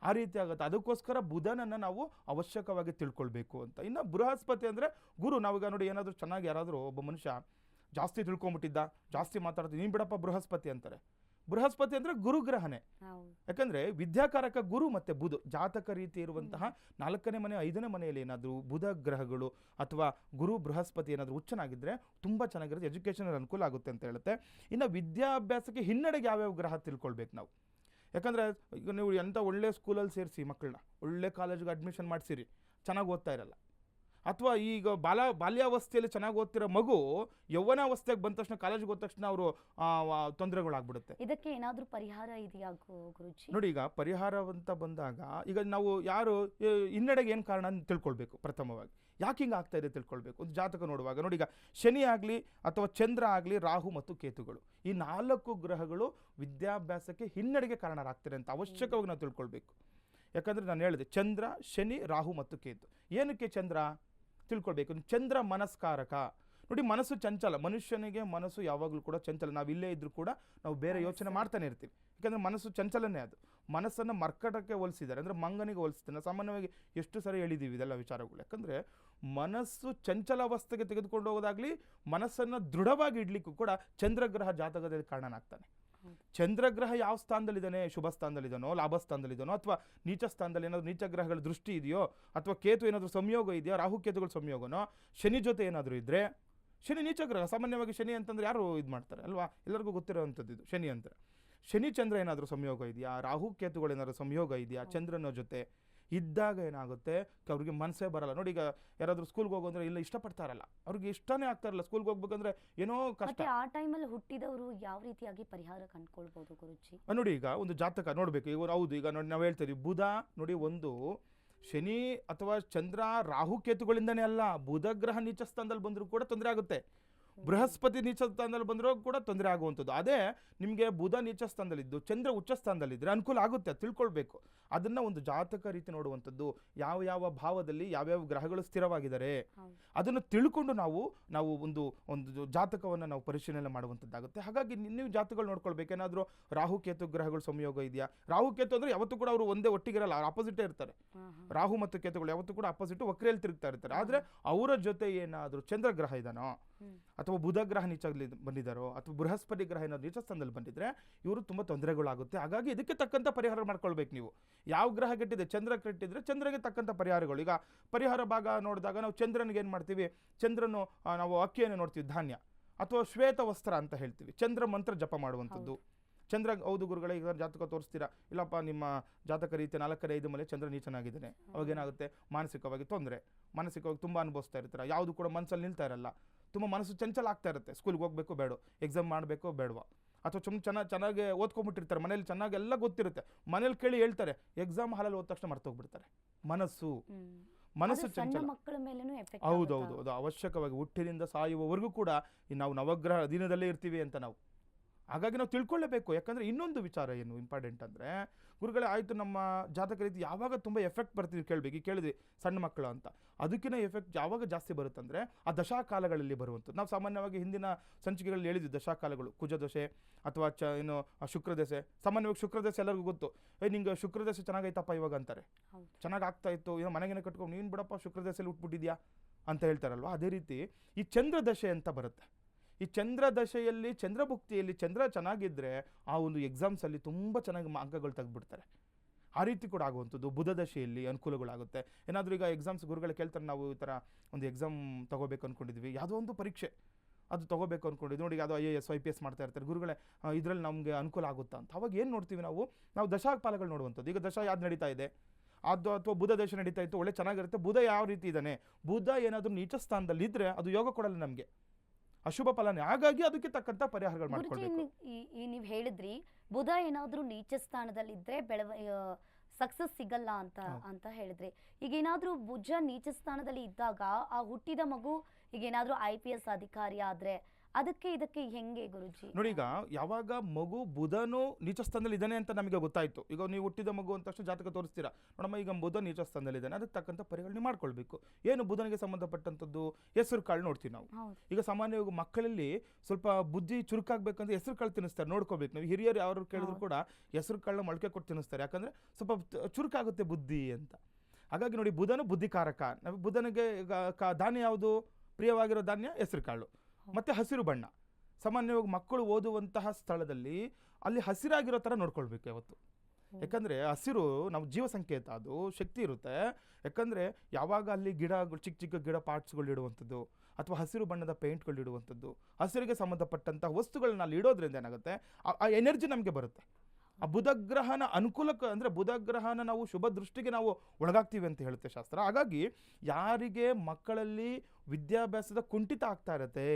ಆ ರೀತಿ ಆಗುತ್ತೆ. ಅದಕ್ಕೋಸ್ಕರ ಬುಧನನ್ನು ನಾವು ಅವಶ್ಯಕವಾಗಿ ತಿಳ್ಕೊಳ್ಬೇಕು ಅಂತ. ಇನ್ನು ಬೃಹಸ್ಪತಿ ಅಂದರೆ ಗುರು ನಾವೀಗ ನೋಡಿ ಏನಾದರೂ ಚೆನ್ನಾಗಿ ಯಾರಾದರೂ ಒಬ್ಬ ಮನುಷ್ಯ ಜಾಸ್ತಿ ತಿಳ್ಕೊಂಬಿಟ್ಟಿದ್ದ ಜಾಸ್ತಿ ಮಾತಾಡ್ತೀವಿ ನೀನು ಬಿಡಪ್ಪ ಬೃಹಸ್ಪತಿ ಅಂತಾರೆ. ಬೃಹಸ್ಪತಿ ಅಂದರೆ ಗುರುಗ್ರಹನೇ ಯಾಕಂದರೆ ಯಾಕಂದ್ರೆ ವಿದ್ಯಾಕಾರಕ ಗುರು ಮತ್ತೆ ಬುಧ ಜಾತಕ ರೀತಿ ಇರುವಂತಹ ನಾಲ್ಕನೇ ಮನೆ ಐದನೇ ಮನೆಯಲ್ಲಿ ಏನಾದರೂ ಬುಧ ಗ್ರಹಗಳು ಅಥವಾ ಗುರು ಬೃಹಸ್ಪತಿ ಏನಾದರೂ ಉಚ್ಚನಾಗಿದ್ದರೆ ತುಂಬ ಚೆನ್ನಾಗಿರುತ್ತೆ ಎಜುಕೇಷನಲ್ಲಿ ಅನುಕೂಲ ಆಗುತ್ತೆ ಅಂತ ಹೇಳುತ್ತೆ. ಇನ್ನು ವಿದ್ಯಾಭ್ಯಾಸಕ್ಕೆ ಹಿನ್ನಡೆಗೆ ಯಾವ್ಯಾವ ಗ್ರಹ ತಿಳ್ಕೊಳ್ಬೇಕು ನಾವು? ಯಾಕಂದರೆ ಈಗ ನೀವು ಎಂಥ ಒಳ್ಳೆ ಸ್ಕೂಲಲ್ಲಿ ಸೇರಿಸಿ ಮಕ್ಕಳನ್ನ ಒಳ್ಳೆ ಕಾಲೇಜ್ಗೆ ಅಡ್ಮಿಷನ್ ಮಾಡಿಸಿರಿ ಚೆನ್ನಾಗಿ ಓದ್ತಾ ಇರಲ್ಲ. ಅಥವಾ ಈಗ ಬಾಲ ಬಾಲ್ಯಾವಸ್ಥೆಯಲ್ಲಿ ಚೆನ್ನಾಗಿ ಓದ್ತಿರೋ ಮಗು ಯೌವನಾವಸ್ಥೆಗೆ ಬಂದ ತಕ್ಷಣ ಕಾಲೇಜಿಗೆ ಹೋದ ತಕ್ಷಣ ಅವರು ತೊಂದರೆಗಳಾಗ್ಬಿಡುತ್ತೆ. ಇದಕ್ಕೆ ಏನಾದರೂ ಪರಿಹಾರ ಇದೆಯಾ ಗುರುಜಿ? ನೋಡಿ ಈಗ ಪರಿಹಾರ ಅಂತ ಬಂದಾಗ ಈಗ ನಾವು ಯಾರು ಹಿನ್ನಡೆಗೆ ಏನು ಕಾರಣ ಅಂತ ತಿಳ್ಕೊಳ್ಬೇಕು ಪ್ರಥಮವಾಗಿ. ಯಾಕೆ ಹಿಂಗೆ ಆಗ್ತಾ ಇದೆ ತಿಳ್ಕೊಳ್ಬೇಕು? ಒಂದು ಜಾತಕ ನೋಡುವಾಗ. ನೋಡಿ ಈಗ ಶನಿ ಆಗಲಿ ಅಥವಾ ಚಂದ್ರ ಆಗಲಿ ರಾಹು ಮತ್ತು ಕೇತುಗಳು. ಈ ನಾಲ್ಕು ಗ್ರಹಗಳು ವಿದ್ಯಾಭ್ಯಾಸಕ್ಕೆ ಹಿನ್ನಡೆಗೆ ಕಾರಣರಾಗ್ತಾರೆ ಅಂತ ಅವಶ್ಯಕವಾಗಿ ನಾವು ತಿಳ್ಕೊಳ್ಬೇಕು. ಯಾಕಂದರೆ ನಾನು ಹೇಳಿದೆ ಚಂದ್ರ ಶನಿ ರಾಹು ಮತ್ತು ಕೇತು. ಏನಕ್ಕೆ ಚಂದ್ರ? ತಿಳ್ಕೊಳ್ಬೇಕು. ಚಂದ್ರ ಮನಸ್ಕಾರಕ. ನೋಡಿ ಮನಸ್ಸು ಚಂಚಲ. ಮನುಷ್ಯನಿಗೆ ಮನಸ್ಸು ಯಾವಾಗಲೂ ಕೂಡ ಚಂಚಲ. ನಾವು ಇಲ್ಲೇ ಇದ್ರೂ ಕೂಡ ನಾವು ಬೇರೆ ಯೋಚನೆ ಮಾಡ್ತಾನೆ ಇರ್ತೀವಿ. ಯಾಕಂದರೆ ಮನಸ್ಸು ಚಂಚಲನೇ ಅದು. ಮನಸ್ಸನ್ನು ಮರ್ಕಟಕ್ಕೆ ಹೋಲಿಸಿದ್ದಾರೆ. ಅಂದರೆ ಮಂಗನಿಗೆ ಹೋಲಿಸ್ತಾನೆ ಸಾಮಾನ್ಯವಾಗಿ ಎಷ್ಟು ಸರಿ ಹೇಳಿದ್ದೀವಿ ಇದೆಲ್ಲ ವಿಚಾರಗಳು. ಯಾಕಂದರೆ ಮನಸ್ಸು ಚಂಚಲಾವಸ್ಥೆಗೆ ತೆಗೆದುಕೊಂಡು ಹೋಗೋದಾಗಲಿ ಮನಸ್ಸನ್ನು ದೃಢವಾಗಿ ಇಡಲಿಕ್ಕೂ ಕೂಡ ಚಂದ್ರಗ್ರಹ ಜಾತಕದಲ್ಲಿ ಕಾರಣನಾಗ್ತಾನೆ. ಚಂದ್ರಗ್ರಹ ಯಾವ ಸ್ಥಾನದಲ್ಲಿದ್ದಾನೆ? ಶುಭ ಸ್ಥಾನದಲ್ಲಿದ್ದಾನೋ ಲಾಭ ಸ್ಥಾನದಲ್ಲಿದ್ದಾನೋ ಅಥವಾ ನೀಚ ಸ್ಥಾನದಲ್ಲಿ ಏನಾದರೂ ನೀಚ ಗ್ರಹಗಳ ದೃಷ್ಟಿ ಇದೆಯೋ? ಅಥವಾ ಕೇತು ಏನಾದರೂ ಸಂಯೋಗ ಇದೆಯೋ? ರಾಹು ಕೇತುಗಳ ಸಂಯೋಗನೋ? ಶನಿ ಜೊತೆ ಏನಾದರೂ ಇದ್ದರೆ ಶನಿ ನೀಚ ಗ್ರಹ ಸಾಮಾನ್ಯವಾಗಿ ಶನಿ ಅಂತಂದ್ರೆ ಯಾರು ಇದು ಮಾಡ್ತಾರೆ ಅಲ್ವಾ? ಎಲ್ಲರಿಗೂ ಗೊತ್ತಿರೋವಂಥದ್ದು ಇದು, ಶನಿ ಅಂತ. ಶನಿ ಚಂದ್ರ ಏನಾದರೂ ಸಂಯೋಗ ಇದೆಯಾ? ರಾಹು ಕೇತುಗಳು ಏನಾದರೂ ಸಂಯೋಗ ಇದೆಯಾ? ಚಂದ್ರನ ಜೊತೆ ಇದ್ದಾಗ ಏನಾಗುತ್ತೆ? ಅವ್ರಿಗೆ ಮನಸ್ಸೇ ಬರಲ್ಲ. ನೋಡಿ ಈಗ ಯಾರಾದರೂ ಸ್ಕೂಲ್ಗೆ ಹೋಗೋಂದ್ರೆ ಇಲ್ಲ ಇಷ್ಟಪಡ್ತಾರಲ್ಲ. ಅವ್ರಿಗೆ ಇಷ್ಟನೇ ಆಗ್ತಾರಲ್ಲ. ಸ್ಕೂಲ್ಗೆ ಹೋಗ್ಬೇಕಂದ್ರೆ ಏನೋ ಕಷ್ಟ. ಆ ಟೈಮಲ್ಲಿ ಹುಟ್ಟಿದವರು ಯಾವ ರೀತಿಯಾಗಿ ಪರಿಹಾರ ಕಂಡುಕೊಳ್ಬೋದು ಗುರುಜಿ? ನೋಡಿ ಈಗ ಒಂದು ಜಾತಕ ನೋಡಬೇಕು. ಈಗ ಹೌದು ಈಗ ನೋಡಿ ನಾವು ಹೇಳ್ತೀವಿ ಬುಧ ನೋಡಿ ಒಂದು ಶನಿ ಅಥವಾ ಚಂದ್ರ ರಾಹು ಕೇತುಗಳಿಂದನೇ ಅಲ್ಲ ಬುಧ ಗ್ರಹ ನೀಚ ಸ್ಥಾನದಲ್ಲಿ ಬಂದರೂ ಕೂಡ ತೊಂದರೆ ಆಗುತ್ತೆ. ಬೃಹಸ್ಪತಿ ನೀಚ ಸ್ಥಾನದಲ್ಲಿ ಬಂದರೂ ಕೂಡ ತೊಂದರೆ ಆಗುವಂಥದ್ದು. ಅದೇ ನಿಮಗೆ ಬುಧ ನೀಚ ಸ್ಥಾನದಲ್ಲಿದ್ದು ಚಂದ್ರ ಉಚ್ಚ ಸ್ಥಾನದಲ್ಲಿದ್ದರೆ ಅನುಕೂಲ ಆಗುತ್ತೆ ತಿಳ್ಕೊಳ್ಬೇಕು. ಅದನ್ನು ಒಂದು ಜಾತಕ ರೀತಿ ನೋಡುವಂಥದ್ದು ಯಾವ ಯಾವ ಭಾವದಲ್ಲಿ ಯಾವ್ಯಾವ ಗ್ರಹಗಳು ಸ್ಥಿರವಾಗಿದ್ದಾರೆ ಅದನ್ನು ತಿಳ್ಕೊಂಡು ನಾವು ನಾವು ಒಂದು ಒಂದು ಜಾತಕವನ್ನು ನಾವು ಪರಿಶೀಲನೆ ಮಾಡುವಂಥದ್ದಾಗುತ್ತೆ. ಹಾಗಾಗಿ ನೀವು ಜಾತಕಗಳು ನೋಡ್ಕೊಳ್ಬೇಕು. ಏನಾದರೂ ರಾಹು ಕೇತು ಗ್ರಹಗಳು ಸಂಯೋಗ ಇದೆಯಾ? ರಾಹುಕೇತು ಅಂದರೆ ಯಾವತ್ತೂ ಕೂಡ ಅವರು ಒಂದೇ ಒಟ್ಟಿಗಿರಲ್ಲ ಅಪೋಸಿಟೇ ಆಪೋಸಿಟೇ ಇರ್ತಾರೆ. ರಾಹು ಮತ್ತು ಕೇತುಗಳು ಯಾವತ್ತೂ ಕೂಡ ಅಪೋಸಿಟ್ ವಕ್ರಿಯಲ್ಲಿ ತಿರುಗ್ತಾ ಇರ್ತಾರೆ ಆದರೆ ಅವರ ಜೊತೆ ಏನಾದರೂ ಚಂದ್ರಗ್ರಹ ಇದಾನೋ. ಅಥವಾ ಬುಧ ಗ್ರಹ ನೀಚಾಗಲಿ ಬಂದಿದ್ದಾರೋ ಅಥವಾ ಬೃಹಸ್ಪತಿ ಗ್ರಹ ಏನಾದ್ರು ನೀಚ ಸ್ಥಾನದಲ್ಲಿ ಬಂದಿದ್ರೆ ಇವರು ತುಂಬ ತೊಂದರೆಗಳಾಗುತ್ತೆ. ಹಾಗಾಗಿ ಇದಕ್ಕೆ ತಕ್ಕಂಥ ಪರಿಹಾರ ಮಾಡ್ಕೊಳ್ಬೇಕು ನೀವು. ಯಾವ ಗ್ರಹ ಕೆಟ್ಟಿದೆ? ಚಂದ್ರ ಕೆಟ್ಟಿದ್ರೆ ಚಂದ್ರಗೆ ತಕ್ಕಂಥ ಪರಿಹಾರಗಳು. ಈಗ ಪರಿಹಾರ ಭಾಗ ನೋಡಿದಾಗ ನಾವು ಚಂದ್ರನಿಗೆ ಏನು ಮಾಡ್ತೀವಿ? ಚಂದ್ರನು ನಾವು ಅಕ್ಕಿಯನ್ನು ನೋಡ್ತೀವಿ ಧಾನ್ಯ. ಅಥವಾ ಶ್ವೇತ ವಸ್ತ್ರ ಅಂತ ಹೇಳ್ತೀವಿ. ಚಂದ್ರ ಮಂತ್ರ ಜಪ ಮಾಡುವಂಥದ್ದು. ಚಂದ್ರ ಹೌದು ಗುರುಗಳೇ ಈಗ ಜಾತಕ ತೋರಿಸ್ತೀರಾ? ಇಲ್ಲಪ್ಪ ನಿಮ್ಮ ಜಾತಕ ರೀತಿ ನಾಲ್ಕರ ಐದು ಮೇಲೆ ಚಂದ್ರ ನೀಚನಾಗಿದ್ದಾನೆ. ಅವಾಗ ಏನಾಗುತ್ತೆ? ಮಾನಸಿಕವಾಗಿ ತೊಂದರೆ. ಮಾನಸಿಕವಾಗಿ ತುಂಬ ಅನುಭವಿಸ್ತಾ ಇರ್ತೀರ? ಯಾವುದು ಕೂಡ ಮನಸ್ಸಲ್ಲಿ ನಿಲ್ತಾ ಇರಲ್ಲ. ತುಂಬ ಮನಸ್ಸು ಚಂಚಲ ಆಗ್ತಾ ಇರುತ್ತೆ. ಸ್ಕೂಲ್ಗೆ ಹೋಗಬೇಕು ಬೇಡ ಎಕ್ಸಾಮ್ ಮಾಡಬೇಕು ಬೇಡವಾ. ಅಥವಾ ಚುಮ್ ಚೆನ್ನಾಗಿ ಚೆನ್ನಾಗಿ ಓದ್ಕೊಂಬಿಟ್ಟಿರ್ತಾರೆ. ಮನೇಲಿ ಚೆನ್ನಾಗಿ ಎಲ್ಲ ಗೊತ್ತಿರುತ್ತೆ. ಮನೇಲಿ ಕೇಳಿ ಹೇಳ್ತಾರೆ ಎಕ್ಸಾಮ್ ಹಾಲಲ್ಲಿ ಓದ್ ತಕ್ಷಣ ಮರ್ತೋಗ್ಬಿಡ್ತಾರೆ. ಮನಸ್ಸು. ಮನಸ್ಸು ಚಂಚಲ. ಹೌದು ಹೌದು ಅದು ಅವಶ್ಯಕವಾಗಿ ಹುಟ್ಟಿನಿಂದ ಸಾಯುವವರೆಗೂ ಕೂಡ ನಾವು ನವಗ್ರಹ ಅಧೀನದಲ್ಲೇ ಇರ್ತೀವಿ ಅಂತ ನಾವು. ಹಾಗಾಗಿ ನಾವು ತಿಳ್ಕೊಳ್ಳೇಬೇಕು. ಯಾಕಂದರೆ ಇನ್ನೊಂದು ವಿಚಾರ ಏನು ಇಂಪಾರ್ಟೆಂಟ್ ಅಂದರೆ ಗುರುಗಳೇ ಆಯಿತು ನಮ್ಮ ಜಾತಕ ರೀತಿ ಯಾವಾಗ ತುಂಬ ಎಫೆಕ್ಟ್ ಬರ್ತೀವಿ ಕೇಳಬೇಕು. ಈಗ ಕೇಳಿದ್ವಿ ಸಣ್ಣ ಮಕ್ಕಳು ಅಂತ. ಅದಕ್ಕಿಂತ ಎಫೆಕ್ಟ್ ಯಾವಾಗ ಜಾಸ್ತಿ ಬರುತ್ತಂದರೆ ಆ ದಶಾಕಾಲಗಳಲ್ಲಿ ಬರುವಂಥದ್ದು. ನಾವು ಸಾಮಾನ್ಯವಾಗಿ ಹಿಂದಿನ ಸಂಚಿಕೆಗಳಲ್ಲಿ ಹೇಳಿದ್ವಿ ದಶಾಕಾಲಗಳು. ಕುಜ ದಶೆ ಅಥವಾ ಚ ಏನು ಆ ಶುಕ್ರ ದಶೆ ಸಾಮಾನ್ಯವಾಗಿ ಶುಕ್ರ ದಶೆ ಎಲ್ಲರಿಗೂ ಗೊತ್ತು. ಏ ನಿಂಗೆ ಶುಕ್ರ ದಶೆ ಚೆನ್ನಾಗೈತಪ್ಪ ಇವಾಗ ಅಂತಾರೆ. ಚೆನ್ನಾಗಿ ಆಗ್ತಾ ಇತ್ತು ಏನೋ ಮನೆಗೇನೆ ಕಟ್ಕೊಂಡು ನೀನು ಬಿಡಪ್ಪ ಶುಕ್ರ ದಶೆಯಲ್ಲಿ ಹುಟ್ಬಿಟ್ಟಿದ್ಯಾ ಅಂತ ಹೇಳ್ತಾರಲ್ವ? ಅದೇ ರೀತಿ ಈ ಚಂದ್ರ ದಶೆ ಅಂತ ಬರುತ್ತೆ. ಈ ಚಂದ್ರ ದಶೆಯಲ್ಲಿ ಚಂದ್ರಭುಕ್ತಿಯಲ್ಲಿ ಚಂದ್ರ ಚೆನ್ನಾಗಿದ್ದರೆ ಆ ಒಂದು ಎಕ್ಸಾಮ್ಸಲ್ಲಿ ತುಂಬ ಚೆನ್ನಾಗಿ ಅಂಕಗಳು ತೆಗೆದ್ಬಿಡ್ತಾರೆ. ಆ ರೀತಿ ಕೂಡ ಆಗುವಂಥದ್ದು. ಬುಧ ದಶೆಯಲ್ಲಿ ಅನುಕೂಲಗಳಾಗುತ್ತೆ. ಏನಾದರೂ ಈಗ ಎಕ್ಸಾಮ್ಸ್ ಗುರುಗಳು ಕೇಳ್ತಾರೆ, ನಾವು ಈ ಥರ ಒಂದು ಎಕ್ಸಾಮ್ ತಗೋಬೇಕು ಅಂದ್ಕೊಂಡಿದ್ವಿ ಯಾವುದೋ ಒಂದು ಪರೀಕ್ಷೆ. ಅದು ತಗೋಬೇಕು ಅಂದ್ಕೊಂಡಿದ್ವಿ ನೋಡಿ ಅದು I A S I P S ಮಾಡ್ತಾ ಇರ್ತಾರೆ. ಗುರುಗಳೇ ಇದರಲ್ಲಿ ನಮಗೆ ಅನುಕೂಲ ಆಗುತ್ತಾ ಅಂತ. ಅವಾಗ ಏನು ನೋಡ್ತೀವಿ ನಾವು? ನಾವು ದಶಾಪಾಲಗಳು ನೋಡುವಂಥದ್ದು. ಈಗ ದಶ ಯಾವ್ದು ನಡೀತಾ ಇದೆ? ಅದು ಅಥವಾ ಬುಧ ದೇಶ ನಡೀತಾ ಇತ್ತು, ಒಳ್ಳೆ ಚೆನ್ನಾಗಿರುತ್ತೆ. ಬುಧ ಯಾವ ರೀತಿ ಇದ್ದಾನೆ? ಬುಧ ಏನಾದರೂ ನೀಚ ಸ್ಥಾನದಲ್ಲಿ ಇದ್ದರೆ ಅದು ಯೋಗ ಕೊಡಲ್ಲ ನಮಗೆ. ಅಶುಭ ಫಲನೇ. ಹಾಗಾಗಿ ಅದಕ್ಕೆ ತಕ್ಕಂತ ಪರಿಹಾರಗಳು ಮಾಡ್ಕೊಳ್ಬೇಕು. ನೀವ್- ಈ- ನೀವು ಹೇಳಿದ್ರಿ ಬುಧ ಏನಾದ್ರೂ ನೀಚ ಸ್ಥಾನದಲ್ಲಿದ್ರೆ ಬೆಳವ ಸಕ್ಸಸ್ ಸಿಗಲ್ಲ ಅಂತ ಅಂತ ಹೇಳಿದ್ರಿ. ಈಗ ಏನಾದ್ರೂ ಭುಜ ನೀಚ ಸ್ಥಾನದಲ್ಲಿ ಇದ್ದಾಗ ಆ ಹುಟ್ಟಿದ ಮಗು ಈಗ ಏನಾದರೂ ಐ ಪಿ ಎಸ್ ಅಧಿಕಾರಿ ಆದ್ರೆ ಅದಕ್ಕೆ ಇದಕ್ಕೆ ಹೆಂಗೆ ಗುರುಜಿ? ನೋಡಿ ಈಗ ಯಾವಾಗ ಮಗು ಬುಧನು ನೀಚ ಸ್ಥಾನದಲ್ಲಿ ಇದ್ದಾನೆ ಅಂತ ನಮಗೆ ಗೊತ್ತಾಯಿತು. ಈಗ ನೀವು ಹುಟ್ಟಿದ ಮಗು ಅಂತ ತಕ್ಷಣ ಜಾತಕ ತೋರಿಸ್ತೀರಾ? ನೋಡಮ್ಮ ಈಗ ಬುಧ ನೀಚ ಸ್ಥಾನದಲ್ಲಿ ಇದ್ದಾನೆ. ಅದಕ್ಕೆ ತಕ್ಕಂಥ ಪರಿಗಣನೆ ಮಾಡ್ಕೊಳ್ಬೇಕು. ಏನು ಬುಧನಿಗೆ ಸಂಬಂಧಪಟ್ಟಂಥದ್ದು? ಹೆಸರು ಕಾಳು ನೋಡ್ತೀವಿ ನಾವು. ಈಗ ಸಾಮಾನ್ಯವಾಗಿ ಮಕ್ಕಳಲ್ಲಿ ಸ್ವಲ್ಪ ಬುದ್ಧಿ ಚುರುಕಾಗಬೇಕಂದ್ರೆ ಹೆಸರು ಕಾಳು ತಿನ್ನಿಸ್ತಾರೆ. ನೋಡ್ಕೋಬೇಕು ನಾವು. ಹಿರಿಯರು ಯಾರು ಕೇಳಿದ್ರು ಕೂಡ ಹೆಸರು ಕಾಳನ್ನ ಮೊಳಕೆ ಕೊಟ್ಟು ತಿನ್ನಿಸ್ತಾರೆ. ಯಾಕಂದ್ರೆ ಸ್ವಲ್ಪ ಚುರುಕಾಗುತ್ತೆ ಬುದ್ಧಿ ಅಂತ. ಹಾಗಾಗಿ ನೋಡಿ ಬುಧನು ಬುದ್ಧಿಕಾರಕ. ನಾವು ಬುಧನಿಗೆ ಈಗ ಕ- ಧಾನ್ಯ ಯಾವುದು? ಪ್ರಿಯವಾಗಿರೋ ಧಾನ್ಯ ಹೆಸರು ಕಾಳು. ಮತ್ತು ಹಸಿರು ಬಣ್ಣ. ಸಾಮಾನ್ಯವಾಗಿ ಮಕ್ಕಳು ಓದುವಂತಹ ಸ್ಥಳದಲ್ಲಿ ಅಲ್ಲಿ ಹಸಿರಾಗಿರೋ ಥರ ನೋಡ್ಕೊಳ್ಬೇಕು ಯಾವತ್ತು. ಯಾಕಂದರೆ ಹಸಿರು ನಾವು ಜೀವ ಸಂಕೇತ ಅದು ಶಕ್ತಿ ಇರುತ್ತೆ. ಯಾಕಂದರೆ ಯಾವಾಗ ಅಲ್ಲಿ ಗಿಡ ಚಿಕ್ಕ ಚಿಕ್ಕ ಗಿಡ ಪಾರ್ಟ್ಸ್ಗಳು ಇಡುವಂಥದ್ದು ಅಥವಾ ಹಸಿರು ಬಣ್ಣದ ಪೇಂಟ್ಗಳು ಇಡುವಂಥದ್ದು ಹಸಿರಿಗೆ ಸಂಬಂಧಪಟ್ಟಂಥ ವಸ್ತುಗಳನ್ನ ಅಲ್ಲಿ ಇಡೋದ್ರಿಂದ ಏನಾಗುತ್ತೆ? ಆ ಎನರ್ಜಿ ನಮಗೆ ಬರುತ್ತೆ. ಆ ಬುಧಗ್ರಹನ ಅನುಕೂಲಕ್ಕೆ ಅಂದರೆ ಬುಧಗ್ರಹನ ನಾವು ಶುಭ ದೃಷ್ಟಿಗೆ ನಾವು ಒಳಗಾಗ್ತೀವಿ ಅಂತ ಹೇಳುತ್ತೆ ಶಾಸ್ತ್ರ. ಹಾಗಾಗಿ ಯಾರಿಗೆ ಮಕ್ಕಳಲ್ಲಿ ವಿದ್ಯಾಭ್ಯಾಸದ ಕುಂಠಿತ ಆಗ್ತಾ ಇರತ್ತೆ,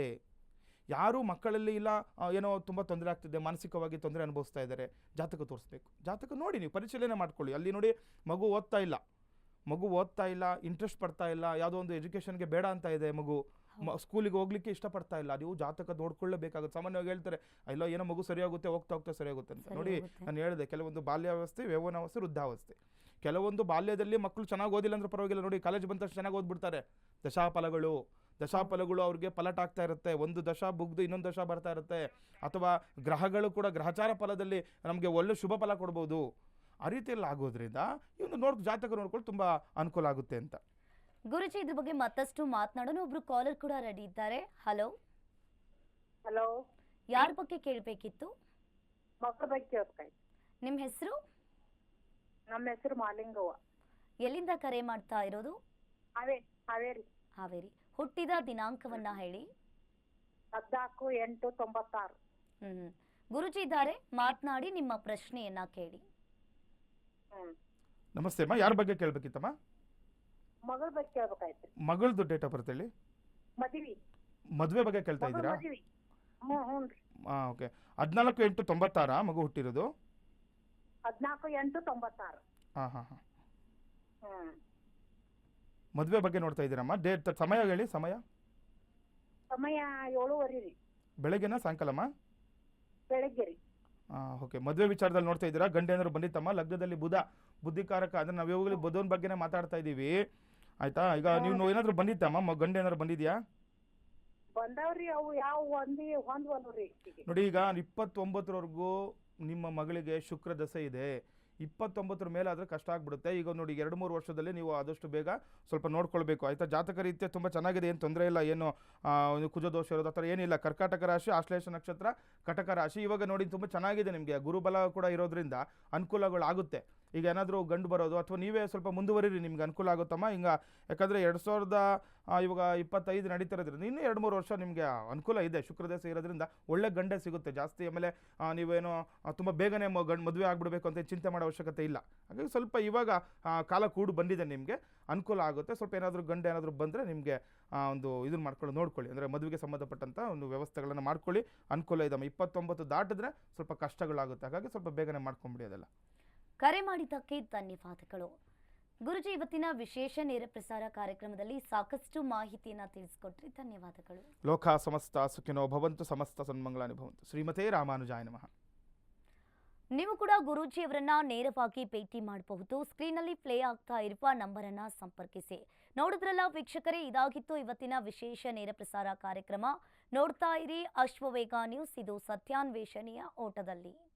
ಯಾರು ಮಕ್ಕಳಲ್ಲಿ ಇಲ್ಲ ಏನೋ ತುಂಬ ತೊಂದರೆ ಆಗ್ತಿದೆ, ಮಾನಸಿಕವಾಗಿ ತೊಂದರೆ ಅನುಭವಿಸ್ತಾ ಇದ್ದಾರೆ, ಜಾತಕ ತೋರಿಸ್ಬೇಕು. ಜಾತಕ ನೋಡಿ ನೀವು, ಪರಿಶೀಲನೆ ಮಾಡ್ಕೊಳ್ಳಿ. ಅಲ್ಲಿ ನೋಡಿ ಮಗು ಓದ್ತಾ ಇಲ್ಲ, ಮಗು ಓದ್ತಾ ಇಲ್ಲ ಇಂಟ್ರೆಸ್ಟ್ ಪಡ್ತಾ ಇಲ್ಲ, ಯಾವುದೋ ಒಂದು ಎಜುಕೇಷನ್ಗೆ ಬೇಡ ಅಂತ ಇದೆ ಮಗು. ಸ್ಕೂಲಿಗೆ ಹೋಗ್ಲಿಕ್ಕೆ ಇಷ್ಟಪಡ್ತಾ ಇಲ್ಲ. ನೀವು ಜಾತಕ ನೋಡ್ಕೊಳ್ಳಬೇಕಾಗುತ್ತೆ. ಸಾಮಾನ್ಯವಾಗಿ ಹೇಳ್ತಾರೆ ಅಲ್ಲ ಏನೋ ಮಗು ಸರಿಯಾಗುತ್ತೆ ಹೋಗ್ತಾ ಹೋಗ್ತಾ ಸರಿಯಾಗುತ್ತೆ ಅಂತ. ನೋಡಿ ನಾನು ಹೇಳಿದೆ ಕೆಲವೊಂದು ಬಾಲ್ಯಾವಸ್ಥೆ ವ್ಯವನಾವಸ್ಥೆ ವೃದ್ಧಾವಸ್ಥೆ. ಕೆಲವೊಂದು ಬಾಲ್ಯದಲ್ಲಿ ಮಕ್ಕಳು ಚೆನ್ನಾಗಿ ಓದಿಲ್ಲ ಅಂದ್ರೆ ಪರವಾಗಿಲ್ಲ. ನೋಡಿ ಕಾಲೇಜ್ ಬಂದ ತಕ್ಷಣ ಚೆನ್ನಾಗಿ ಓದ್ಬಿಡ್ತಾರೆ. ದಶಾಫಲಗಳು. ದಶಾಫಲಗಳು ಅವ್ರಿಗೆ ಪಲಟ ಆಗ್ತಾ ಇರುತ್ತೆ. ಒಂದು ದಶ ಬುಗ್ದು ಇನ್ನೊಂದು ದಶ ಬರ್ತಾ ಇರುತ್ತೆ. ಅಥವಾ ಗ್ರಹಗಳು ಕೂಡ ಗ್ರಹಚಾರ ಫಲದಲ್ಲಿ ನಮಗೆ ಒಳ್ಳೆ ಶುಭ ಫಲ ಕೊಡ್ಬೋದು. ಆ ರೀತಿಯಲ್ಲಿ ಆಗೋದ್ರಿಂದ ಇವನು ನೋಡ್ ಜಾತಕ ನೋಡ್ಕೊಂಡು ತುಂಬ ಅನುಕೂಲ ಆಗುತ್ತೆ ಅಂತ. ಗುರುಜಿ ಇದ್ರ ಬಗ್ಗೆ ಮತ್ತಷ್ಟು ಮಾತನಾಡೋಣ. ಒಬ್ರು ಕಾಲರ್ ಕೂಡ ರೆಡಿ ಇದ್ದಾರೆ. ಹಲೋ ಹಲೋ ಯಾರ ಬಗ್ಗೆ ಕೇಳಬೇಕಿತ್ತು? ಮಕ್ಕಳ ಬಗ್ಗೆ ಕೇಳ್ಬೇಕಾಯ್ತು ನಿಮ್ಮ ಹೆಸರು? ನಮ್ಮ ಹೆಸರು ಮಾಲಿಂಗವ್ವ. ಎಲ್ಲಿಂದ ಕರೆ ಮಾಡ್ತಾ ಇರೋದು? ಅವೇ ಹಾವೇರಿ. ಹಾವೇರಿ. ಹುಟ್ಟಿದ ದಿನಾಂಕವನ್ನ ಹೇಳಿ. ಹದಿನಾಲ್ಕು ಎಂಟು ತೊಂಬತ್ತಾರು. ಹ್ಮ್. ಗುರುಜಿ ಇದ್ದಾರೆ. ಮಾತನಾಡಿ ನಿಮ್ಮ ಪ್ರಶ್ನೆಯನ್ನ ಕೇಳಿ. ಹ್ಮ್. ನಮಸ್ತೆ ಅಮ್ಮ. ಯಾರ ಬಗ್ಗೆ ಕೇಳಬೇಕಿತ್ತಮ್ಮ? ಮಗಳ ಬಗ್ಗೆ ಕೇಳ್ಬೇಕಾಯ್ತು. ಮಗಳದು ಡೇಟ್ ಆಫ್ ಬರ್ತ್ ಹೇಳಿ? ಮದ್ವಿ. ಮದುವೆ ಬಗ್ಗೆ ಕೇಳ್ತಾ ಮಗಳ ಇದ್ದೀರಾ? ಮದ್ವಿ. ಹ್ಞೂ ಹ್ಞೂ ರೀ. ಹಾಂ ಓಕೆ. ಹದಿನಾಲ್ಕು ಎಂಟು ತೊಂಬತ್ತಾರ ಮಗು ಹುಟ್ಟಿರೋದು? ಹದಿನಾಲ್ಕು ಎಂಟು ತೊಂಬತ್ತಾರು. ಹಾಂ ಹಾಂ ಹಾಂ. ಹ್ಮ್. ಮದುವೆ ಬಗ್ಗೆ ನೋಡ್ತಾ ಇದ್ದೀರಮ್ಮ. ಡೇಟ್ ಸಮಯ ಹೇಳಿ ಸಮಯ. ಸಮಯ ಏಳುವರೆ ರೀ. ಬೆಳಗ್ಗೆನ ಸಾಯಂಕಾಲಮ್ಮ ಬೆಳಗ್ಗೆ ರೀ. ಓಕೆ. ಮದುವೆ ವಿಚಾರದಲ್ಲಿ ನೋಡ್ತಾ ಇದ್ದೀರಾ? ಗಂಡ ಏನಾದ್ರು ಬಂದಿತ್ತಮ್ಮ? ಲಗ್ನದಲ್ಲಿ ಬುಧ ಬುದ್ಧಿಕಾರಕ ಅಂದ್ರೆ ನಾವು ಯಾವಾಗಲೂ ಬುಧನ ಬಗ್ಗೆನೇ ಮಾತಾಡ್ತಾ ಇದ್ದೀವಿ ಆಯ್ತಾ? ಈಗ ನೀವು ಏನಾದರೂ ಬಂದಿತ್ತಮ್ಮ ಮ- ಗಂಡ ಏನಾದ್ರು ಬಂದಿದ್ಯಾ? ಬಂದವ್ರಿ ಅವು ಯಾವ ಒಂದಿ ಹೊಂದ್ವಲ್ರಿ ಈಗ ನೋಡಿ ಈಗ ಇಪ್ಪತ್ತೊಂಬತ್ತರವರೆಗೂ ನಿಮ್ಮ ಮಗಳಿಗೆ ಶುಕ್ರ ದಶೆ ಇದೆ. ಇಪ್ಪತ್ತೊಂಬತ್ತರ ಮೇಲೆ ಆದರೆ ಕಷ್ಟ ಆಗ್ಬಿಡುತ್ತೆ. ಈಗ ನೋಡಿ ಎರಡು ಮೂರು ವರ್ಷದಲ್ಲಿ ನೀವು ಆದಷ್ಟು ಬೇಗ ಸ್ವಲ್ಪ ನೋಡ್ಕೊಳ್ಬೇಕು. ಆಯ್ತಾ? ಜಾತಕ ರೀತಿಯ ತುಂಬ ಚೆನ್ನಾಗಿದೆ ಏನು ತೊಂದರೆ ಇಲ್ಲ ಏನು ಆ, ಒಂದು ಕುಜದೋಷ ಇರೋದು ಆ ಥರ ಏನಿಲ್ಲ. ಕರ್ಕಾಟಕ ರಾಶಿ ಆಶ್ಲೇಷ ನಕ್ಷತ್ರ ಕಟಕ ರಾಶಿ ಇವಾಗ ನೋಡಿ ತುಂಬ ಚೆನ್ನಾಗಿದೆ ನಿಮಗೆ. ಗುರುಬಲ ಕೂಡ ಇರೋದ್ರಿಂದ ಅನುಕೂಲಗಳಾಗುತ್ತೆ ಈಗ ಏನಾದರೂ ಗಂಡು ಬರೋದು ಅಥವಾ ನೀವೇ ಸ್ವಲ್ಪ ಮುಂದುವರಿರಿ, ನಿಮ್ಗೆ ಅನುಕೂಲ ಆಗುತ್ತಮ್ಮ. ಹಿಂಗೆ ಯಾಕಂದರೆ ಎರಡು ಸಾವಿರದ ಇವಾಗ ಇಪ್ಪತ್ತೈದು ನಡೀತಿರೋದ್ರಿಂದ ಇನ್ನೂ ಎರಡು ಮೂರು ವರ್ಷ ನಿಮಗೆ ಅನುಕೂಲ ಇದೆ. ಶುಕ್ರದೇಶ ಇರೋದ್ರಿಂದ ಒಳ್ಳೆ ಗಂಡೆ ಸಿಗುತ್ತೆ. ಜಾಸ್ತಿ ಆಮೇಲೆ ನೀವೇನು ತುಂಬ ಬೇಗನೆ ಮ, ಗಂಡು ಮದುವೆ ಆಗಿಬಿಡಬೇಕು ಅಂತ ಚಿಂತೆ ಮಾಡೋ ಅವಶ್ಯಕತೆ ಇಲ್ಲ. ಹಾಗಾಗಿ ಸ್ವಲ್ಪ ಇವಾಗ ಕಾಲ ಕೂಡು ಬಂದಿದೆ ನಿಮಗೆ. ಅನುಕೂಲ ಆಗುತ್ತೆ. ಸ್ವಲ್ಪ ಏನಾದರೂ ಗಂಡು ಏನಾದರೂ ಬಂದರೆ ನಿಮಗೆ ಒಂದು ಇದನ್ನು ಮಾಡ್ಕೊಳ್ಳಿ, ನೋಡ್ಕೊಳ್ಳಿ. ಅಂದರೆ ಮದುವೆಗೆ ಸಂಬಂಧಪಟ್ಟಂಥ ಒಂದು ವ್ಯವಸ್ಥೆಗಳನ್ನು ಮಾಡ್ಕೊಳ್ಳಿ. ಅನುಕೂಲ ಇದಮ್ಮ. ಇಪ್ಪತ್ತೊಂಬತ್ತು ದಾಟಿದ್ರೆ ಸ್ವಲ್ಪ ಕಷ್ಟಗಳಾಗುತ್ತೆ. ಹಾಗಾಗಿ ಸ್ವಲ್ಪ ಬೇಗನೆ ಮಾಡ್ಕೊಂಬಿಡಿ ಅದೆಲ್ಲ. ಕರೆ ಮಾಡಿದ್ದಕ್ಕೆ ಧನ್ಯವಾದಗಳು. ಗುರುಜಿ ಇವತ್ತಿನ ವಿಶೇಷ ನೇರ ಪ್ರಸಾರ ಕಾರ್ಯಕ್ರಮದಲ್ಲಿ ಸಾಕಷ್ಟು ಮಾಹಿತಿಯನ್ನು ತಿಳಿಸ್ಕೊಟ್ರಿ. ಧನ್ಯವಾದಗಳು. ಲೋಕ ಸಮಸ್ತ ಸುಖಿನೋ ಭವಂತು ಸಮಸ್ತ ಸನ್ಮಂಗಳ ಅನುಭವಂತು. ಶ್ರೀಮತೇ ರಾಮಾನುಜಾಯ ನಮಃ. ನೀವು ಕೂಡ ಗುರೂಜಿಯವರನ್ನ ನೇರವಾಗಿ ಭೇಟಿ ಮಾಡಬಹುದು. ಸ್ಕ್ರೀನಲ್ಲಿ ಪ್ಲೇ ಆಗ್ತಾ ಇರುವ ನಂಬರನ್ನ ಸಂಪರ್ಕಿಸಿ. ನೋಡಿದ್ರಲ್ಲ ವೀಕ್ಷಕರೇ ಇದಾಗಿತ್ತು ಇವತ್ತಿನ ವಿಶೇಷ ನೇರ ಪ್ರಸಾರ ಕಾರ್ಯಕ್ರಮ. ನೋಡ್ತಾ ಇರಿ ಅಶ್ವವೇಗ ನ್ಯೂಸ್. ಇದು ಸತ್ಯಾನ್ವೇಷಣೆಯ ಓಟದಲ್ಲಿ.